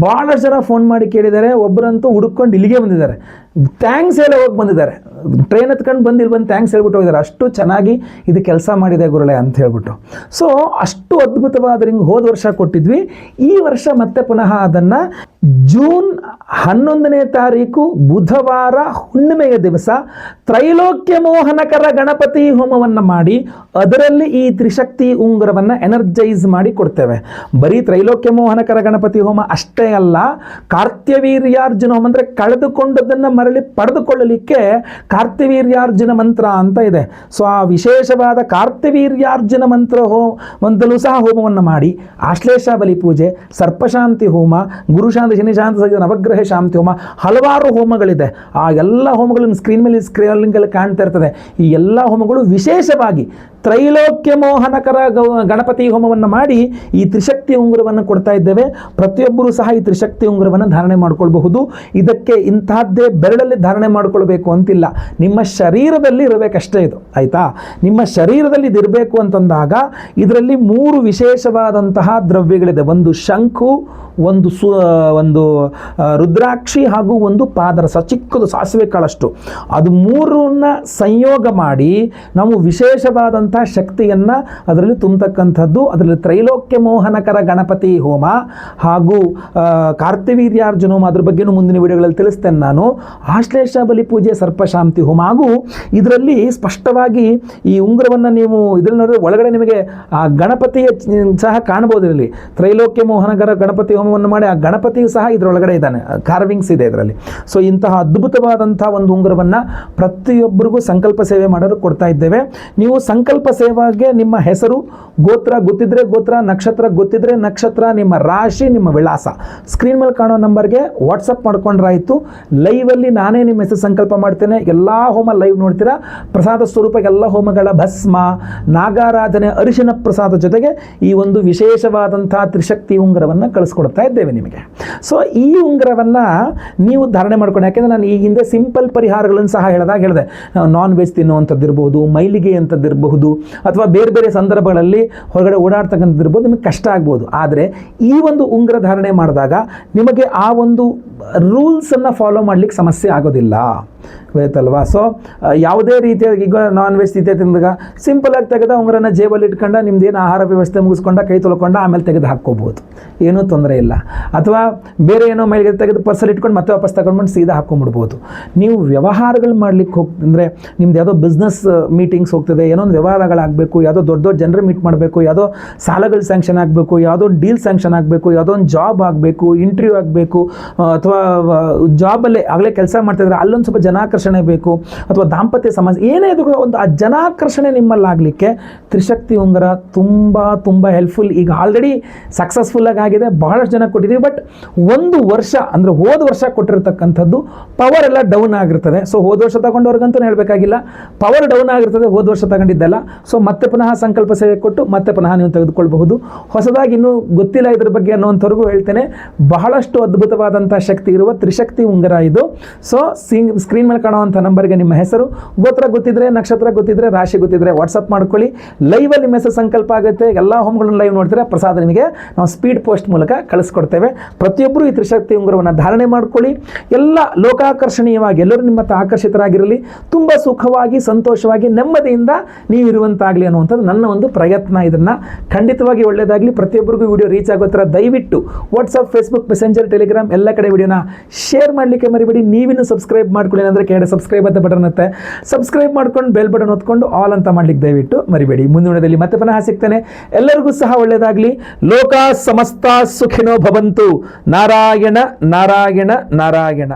ಭಾಳಷ್ಟು ಜನ ಫೋನ್ ಮಾಡಿ ಕೇಳಿದ್ದಾರೆ ಒಬ್ಬರಂತೂ ಹುಡುಕೊಂಡು ಇಲ್ಲಿಗೆ ಬಂದಿದ್ದಾರೆ. ಥ್ಯಾಂಕ್ಸ್ ಹೇಳಿ ಹೋಗಿ ಬಂದಿದ್ದಾರೆ. ಟ್ರೈನ್ ಹತ್ಕೊಂಡು ಬಂದು ಬಂದು ಥ್ಯಾಂಕ್ಸ್ ಹೇಳ್ಬಿಟ್ಟು ಹೋಗಿದ್ದಾರೆ. ಅಷ್ಟು ಚೆನ್ನಾಗಿ ಇದು ಕೆಲಸ ಮಾಡಿದೆ ಗುರುಳೆ ಅಂತ ಹೇಳ್ಬಿಟ್ಟು. ಸೊ ಅಷ್ಟು ಅದ್ಭುತವಾದ ಹಿಂಗೆ ಹೋದ ವರ್ಷ ಕೊಟ್ಟಿದ್ವಿ. ಈ ವರ್ಷ ಮತ್ತೆ ಪುನಃ ಅದನ್ನು ಜೂನ್ ಹನ್ನೊಂದನೇ ತಾರೀಕು ಬುಧವಾರ ಹುಣ್ಣಿಮೆಯ ದಿವಸ ತ್ರೈಲೋಕ್ಯ ಮೋಹನಕರ ಗಣಪತಿ ಹೋಮವನ್ನು ಮಾಡಿ ಅದರಲ್ಲಿ ಈ ತ್ರಿಶಕ್ತಿ ಉಂಗುರವನ್ನು ಎನರ್ಜೈಸ್ ಮಾಡಿ ಕೊಡ್ತೇವೆ. ಬರೀ ತ್ರೈಲೋಕ್ಯ ಮೋಹನಕರ ಗಣಪತಿ ಹೋಮ ಅಷ್ಟೇ ಅಲ್ಲ, ಕಾರ್ತ್ಯವೀರ್ಯಾರ್ಜುನ ಹೋಮ ಅಂದರೆ ಕಳೆದುಕೊಂಡದನ್ನು ಮರಳಿ ಪಡೆದುಕೊಳ್ಳಲಿಕ್ಕೆ ಕಾರ್ತ್ಯವೀರ್ಯಾರ್ಜುನ ಮಂತ್ರ ಅಂತ ಇದೆ. ಸೊ, ಆ ವಿಶೇಷವಾದ ಕಾರ್ತ್ಯವೀರ್ಯಾರ್ಜುನ ಮಂತ್ರ ಹೋ ಒಂದಲೂ ಸಹ ಹೋಮವನ್ನು ಮಾಡಿ. ಆಶ್ಲೇಷ ಬಲಿ ಪೂಜೆ, ಸರ್ಪಶಾಂತಿ ಹೋಮ ಗುರುಶಾಂತಿ ಶನಿಶಾಂತಿ ಸಹಿತ ನವಗ್ರಹ ಶಾಂತಿ, ಹೋಮ, ಹಲವಾರು ಹೋಮಗಳಿದೆ. ಆ ಎಲ್ಲ ಹೋಮಗಳನ್ನು ಸ್ಕ್ರೀನ್ ಮೇಲೆ ಸ್ಕ್ರೀನ್ ಕಾಣ್ತಾ ಇರ್ತದೆ. ಈ ಎಲ್ಲ ಹೋಮಗಳು ವಿಶೇಷವಾಗಿ ತ್ರೈಲೋಕ್ಯ ಮೋಹನಕರ ಗಣಪತಿ ಹೋಮವನ್ನು ಮಾಡಿ ಈ ತ್ರಿಶಕ್ತಿ ಉಂಗುರವನ್ನು ಕೊಡ್ತಾ ಇದ್ದೇವೆ. ಪ್ರತಿಯೊಬ್ಬರೂ ಸಹ ಈ ತ್ರಿಶಕ್ತಿ ಉಂಗುರವನ್ನು ಧಾರಣೆ ಮಾಡಿಕೊಳ್ಬಹುದು. ಇದಕ್ಕೆ ಇಂತಹದ್ದೇ ಬೆರಳಲ್ಲಿ ಧಾರಣೆ ಮಾಡಿಕೊಳ್ಬೇಕು ಅಂತಿಲ್ಲ. ನಿಮ್ಮ ಶರೀರದಲ್ಲಿ ಇರಬೇಕಷ್ಟೇ ಇದು. ಆಯಿತಾ? ನಿಮ್ಮ ಶರೀರದಲ್ಲಿ ಇದಿರಬೇಕು ಅಂತಂದಾಗ ಇದರಲ್ಲಿ ಮೂರು ವಿಶೇಷವಾದಂತಹ ದ್ರವ್ಯಗಳಿದೆ. ಒಂದು ಶಂಖು, ಒಂದು ಸು, ಒಂದು ರುದ್ರಾಕ್ಷಿ ಹಾಗೂ ಒಂದು ಪಾದರಸ. ಚಿಕ್ಕದು ಸಾಸಿವೆ ಕಾಳಷ್ಟು. ಅದು ಮೂರನ್ನ ಸಂಯೋಗ ಮಾಡಿ ನಾವು ವಿಶೇಷವಾದಂಥ ಶಕ್ತಿಯನ್ನು ಅದರಲ್ಲಿ ತುಂಬತಕ್ಕಂಥದ್ದು. ಅದರಲ್ಲಿ ತ್ರೈಲೋಕ್ಯ ಮೋಹನಕರ ಗಣಪತಿ ಹೋಮ ಹಾಗೂ ಕಾರ್ತಿವೀರ್ಯಾರ್ಜುನ ಹೋಮ ಅದ್ರ ಬಗ್ಗೆನೂ ಮುಂದಿನ ವಿಡಿಯೋಗಳಲ್ಲಿ ತಿಳಿಸ್ತೇನೆ ನಾನು. ಆಶ್ಲೇಷ ಬಲಿ ಪೂಜೆ ಸರ್ಪಶಾಂತಿ ಹೋಮ ಹಾಗೂ ಇದರಲ್ಲಿ ಸ್ಪಷ್ಟವಾಗಿ ಈ ಉಂಗುರವನ್ನು ನೀವು ಇದರಲ್ಲಿ ನೋಡಿದ್ರೆ ಒಳಗಡೆ ನಿಮಗೆ ಆ ಗಣಪತಿಯ ಸಹ ಕಾಣಬಹುದು ಇದರಲ್ಲಿ ತ್ರೈಲೋಕ್ಯ ಮೋಹನಕರ ಗಣಪತಿ ಹೋಮವನ್ನು ಮಾಡಿ ಆ ಗಣಪತಿಯು ಸಹ ಇದರೊಳಗಡೆ ಇದ್ದಾನೆ. ಕಾರ್ವಿಂಗ್ಸ್ ಇದೆ ಇದರಲ್ಲಿ. ಸೊ ಇಂತಹ ಅದ್ಭುತವಾದಂಥ ಒಂದು ಉಂಗುರವನ್ನು ಪ್ರತಿಯೊಬ್ಬರಿಗೂ ಸಂಕಲ್ಪ ಸೇವೆ ಮಾಡಲು ಕೊಡ್ತಾ ಇದ್ದೇವೆ. ನೀವು ಸಂಕಲ್ಪ ಸೇವಾಗೆ ನಿಮ್ಮ ಹೆಸರು, ಗೋತ್ರ ಗೊತ್ತಿದ್ರೆ ಗೋತ್ರ, ನಕ್ಷತ್ರ ಗೊತ್ತಿದ್ರೆ ನಕ್ಷತ್ರ, ನಿಮ್ಮ ರಾಶಿ, ನಿಮ್ಮ ವಿಳಾಸ. ಸ್ಕ್ರೀನ್ ಮೇಲೆ ಕಾಣೋ ನಂಬರ್ಗೆ ವಾಟ್ಸಪ್ ಮಾಡ್ಕೊಂಡ್ರಾಯ್ತು. ಲೈವಲ್ಲಿ ನಾನೇ ನಿಮ್ಮ ಹೆಸರು ಸಂಕಲ್ಪ ಮಾಡ್ತೇನೆ. ಎಲ್ಲ ಹೋಮ ಲೈವ್ ನೋಡ್ತೀರಾ? ಪ್ರಸಾದ ಸ್ವರೂಪ ಎಲ್ಲ ಹೋಮಗಳ ಭಸ್ಮ, ನಾಗಾರಾಧನೆ, ಅರಿಶಿನ ಪ್ರಸಾದ ಜೊತೆಗೆ ಈ ಒಂದು ವಿಶೇಷವಾದಂಥ ತ್ರಿಶಕ್ತಿ ಉಂಗುರವನ್ನು ಕಳಿಸ್ಕೊಡ್ತಾ ಇದ್ದೇವೆ ನಿಮಗೆ. ಸೊ ಈ ಉಂಗುರವನ್ನು ನೀವು ಧಾರಣೆ ಮಾಡ್ಕೊಂಡು, ಯಾಕೆಂದರೆ ನಾನು ಈ ಹಿಂದೆ ಸಿಂಪಲ್ ಪರಿಹಾರಗಳನ್ನು ಸಹ ಹೇಳಿದಾಗ ಹೇಳಿದೆ. ನಾನ್ ವೆಜ್ ತಿನ್ನುವಂಥದ್ದು ಇರಬಹುದು ಮೈಲಿಗೆ ಅಂಥದ್ದು ಇರಬಹುದು ಅಥವಾ ಬೇರೆ ಬೇರೆ ಸಂದರ್ಭಗಳಲ್ಲಿ ಹೊರಗಡೆ ಓಡಾಡ್ತಕ್ಕಂಥದ್ದು ಇರ್ಬೋದು, ನಿಮಗೆ ಕಷ್ಟ ಆಗ್ಬೋದು. ಆದರೆ ಈ ಒಂದು ಉಂಗ್ರ ಧಾರಣೆ ಮಾಡಿದಾಗ ನಿಮಗೆ ಆ ಒಂದು ರೂಲ್ಸನ್ನು ಫಾಲೋ ಮಾಡಲಿಕ್ಕೆ ಸಮಸ್ಯೆ ಆಗೋದಿಲ್ಲ. ಗೊತ್ತಲ್ವಾ ಸೊ ಯಾವುದೇ ರೀತಿಯಾಗಿ ಈಗ ನಾನ್ ವೆಜ್ ತಿಂತೆ ತಿಂದಾಗ ಸಿಂಪಲ್ ಆಗಿ ತೆಗೆದ ಉಂಗುರನ ಜೇಬಲ್ಲಿ ಇಟ್ಕೊಂಡ, ನಿಮ್ದೇನು ಆಹಾರ ವ್ಯವಸ್ಥೆ ಮುಗಿಸ್ಕೊಂಡ, ಕೈ ತೊಳ್ಕೊಂಡು, ಆಮೇಲೆ ತೆಗೆದು ಹಾಕ್ಕೋಬೋದು. ಏನೂ ತೊಂದರೆ ಇಲ್ಲ. ಅಥವಾ ಬೇರೆ ಏನೋ ಮೈಲಿಗೆ ತೆಗೆದು ಪರ್ಸಲ್ಲಿ ಇಟ್ಕೊಂಡು ಮತ್ತೆ ವಾಪಸ್ ತಗೊಂಡ್ಬಂದು ಸೀದಾ ಹಾಕ್ಕೊಂಬಿಡ್ಬೋದು. ನೀವು ವ್ಯವಹಾರಗಳು ಮಾಡ್ಲಿಕ್ಕೆ ಹೋಗಿ, ಅಂದರೆ ನಿಮ್ದು ಯಾವುದೋ ಬಿಸ್ನೆಸ್ ಮೀಟಿಂಗ್ಸ್ ಹೋಗ್ತದೆ, ಏನೋ ಒಂದು ವ್ಯವಹಾರಗಳಾಗಬೇಕು, ಯಾವುದೋ ದೊಡ್ಡ ದೊಡ್ಡ ಜನರು ಮೀಟ್ ಮಾಡಬೇಕು, ಯಾವುದೋ ಸಾಲಗಳು ಸ್ಯಾಂಕ್ಷನ್ ಆಗಬೇಕು, ಯಾವುದೋ ಡೀಲ್ ಸ್ಯಾಂಕ್ಷನ್ ಆಗಬೇಕು, ಯಾವುದೋ ಒಂದು ಜಾಬ್ ಆಗಬೇಕು ಇಂಟರ್ವ್ಯೂ ಆಗಬೇಕು ಅಥವಾ ಜಾಬಲ್ಲೇ ಆಗಲೇ ಕೆಲಸ ಮಾಡ್ತಿದ್ರೆ ಅಲ್ಲೊಂದು ಸ್ವಲ್ಪ ಜನಾಕರ್ಷಣೆ ಬೇಕು ಅಥವಾ ದಾಂಪತ್ಯ ಸಮಾಜ, ಏನೇ ಇದು ಒಂದು ಆ ಜನಾಕರ್ಷಣೆ ನಿಮ್ಮಲ್ಲಾಗಲಿಕ್ಕೆ ತ್ರಿಶಕ್ತಿ ಉಂಗರ ತುಂಬ ತುಂಬ ಹೆಲ್ಪ್ಫುಲ್ ಈಗ ಆಲ್ರೆಡಿ ಸಕ್ಸಸ್ಫುಲ್ಲಾಗಿ ಆಗಿದೆ ಬಹಳಷ್ಟು ಜನ ಕೊಟ್ಟಿದ್ದೀವಿ ಬಟ್ ಒಂದು ವರ್ಷ, ಅಂದರೆ ಹೋದ ವರ್ಷ ಕೊಟ್ಟಿರ್ತಕ್ಕಂಥದ್ದು ಪವರ್ ಎಲ್ಲ ಡೌನ್ ಆಗಿರ್ತದೆ. ಸೊ ಹೋದ ವರ್ಷ ತಗೊಂಡವ್ರಿಗಂತೂ ಹೇಳಬೇಕಾಗಿಲ್ಲ ಪವರ್ ಡೌನ್ ಆಗಿರ್ತದೆ, ಹೋದ ವರ್ಷ ತಗೊಂಡಿದ್ದಲ್ಲ. ಸೊ ಮತ್ತೆ ಪುನಃ ಸಂಕಲ್ಪ ಸೇವೆ ಕೊಟ್ಟು ಮತ್ತೆ ಪುನಃ ನೀವು ತೆಗೆದುಕೊಳ್ಬಹುದು. ಹೊಸದಾಗಿ ಇನ್ನೂ ಗೊತ್ತಿಲ್ಲ ಇದ್ರ ಬಗ್ಗೆ ಅನ್ನೋಂಥವ್ರಿಗೂ ಹೇಳ್ತೇನೆ, ಬಹಳಷ್ಟು ಅದ್ಭುತವಾದಂಥ ಶಕ್ತಿ ಇರುವ ತ್ರಿಶಕ್ತಿ ಉಂಗರ ಇದು. ಸೊ ಸ್ಕ್ರೀನ್ ಸ್ಕ್ರೀನ್ ಮೇಲೆ ಕಾಣುವಂಥ ನಂಬರ್ಗೆ ನಿಮ್ಮ ಹೆಸರು, ಗೋತ್ರ ಗೊತ್ತಿದ್ರೆ, ನಕ್ಷತ್ರ ಗೊತ್ತಿದ್ರೆ, ರಾಶಿ ಗೊತ್ತಿದ್ರೆ ವಾಟ್ಸಪ್ ಮಾಡ್ಕೊಳ್ಳಿ. ಲೈವಲ್ಲಿ ನಿಮ್ಮ ಹೆಸರು ಸಂಕಲ್ಪ ಆಗುತ್ತೆ. ಎಲ್ಲ ಹೋಮ್ಗಳನ್ನ ಲೈವ್ ನೋಡಿದ್ರೆ ಪ್ರಸಾದ ನಿಮಗೆ ನಾವು ಸ್ಪೀಡ್ ಪೋಸ್ಟ್ ಮೂಲಕ ಕಳಿಸ್ಕೊಡ್ತೇವೆ. ಪ್ರತಿಯೊಬ್ಬರು ಈ ತ್ರಿಶಕ್ತಿ ಉಂಗುರವನ್ನು ಧಾರಣೆ ಮಾಡ್ಕೊಳ್ಳಿ. ಎಲ್ಲ ಲೋಕಾಕರ್ಷಣೀಯವಾಗಿ, ಎಲ್ಲರೂ ನಿಮ್ಮ ಆಕರ್ಷಿತರಾಗಿರಲಿ. ತುಂಬ ಸುಖವಾಗಿ, ಸಂತೋಷವಾಗಿ, ನೆಮ್ಮದಿಯಿಂದ ನೀವು ಇರುವಂತಾಗಲಿ ಅನ್ನುವಂಥದ್ದು ನನ್ನ ಒಂದು ಪ್ರಯತ್ನ ಇದನ್ನು. ಖಂಡಿತವಾಗಿ ಒಳ್ಳೆಯದಾಗಲಿ ಪ್ರತಿಯೊಬ್ಬರಿಗೂ ವಿಡಿಯೋ ರೀಚ್ ಆಗೋ ಥರ ದಯವಿಟ್ಟು ವಾಟ್ಸಪ್ ಫೇಸ್ಬುಕ್ ಮೆಸೆಂಜರ್ ಟೆಲಿಗ್ರಾಮ್ ಎಲ್ಲ ಕಡೆ ವಿಡಿಯೋನ ಶೇರ್ ಮಾಡಲಿಕ್ಕೆ ಮರಿಬೇಡಿ. ನೀವಿನ್ನು ಸಬ್ಸ್ಕ್ರೈಬ್ ಮಾಡ್ಕೊಳ್ಳಿ ಅಂದರೆ ಕೆಳಗಡೆ ಸಬ್ಸ್ಕ್ರೈಬ್ ಅಂತ ಬಟನ್ ಇರುತ್ತೆ. ಸಬ್ಸ್ಕ್ರೈಬ್ ಮಾಡ್ಕೊಂಡು ಬೆಲ್ ಬಟನ್ ಹೊತ್ಕೊಂಡು ಆಲ್ ಅಂತ ಮಾಡ್ಲಿಕ್ಕೆ ದಯವಿಟ್ಟು ಮರಿಬೇಡಿ. ಮುಂದಿನದಲ್ಲಿ ಮತ್ತೆ ಪುನಃ ಸಿಗ್ತೇನೆ. ಎಲ್ಲರಿಗೂ ಸಹ ಒಳ್ಳೆಯದಾಗಲಿ ಲೋಕ ಸಮಸ್ತ ಸುಖಿನೋ ಭವಂತು. ನಾರಾಯಣ ನಾರಾಯಣ ನಾರಾಯಣ.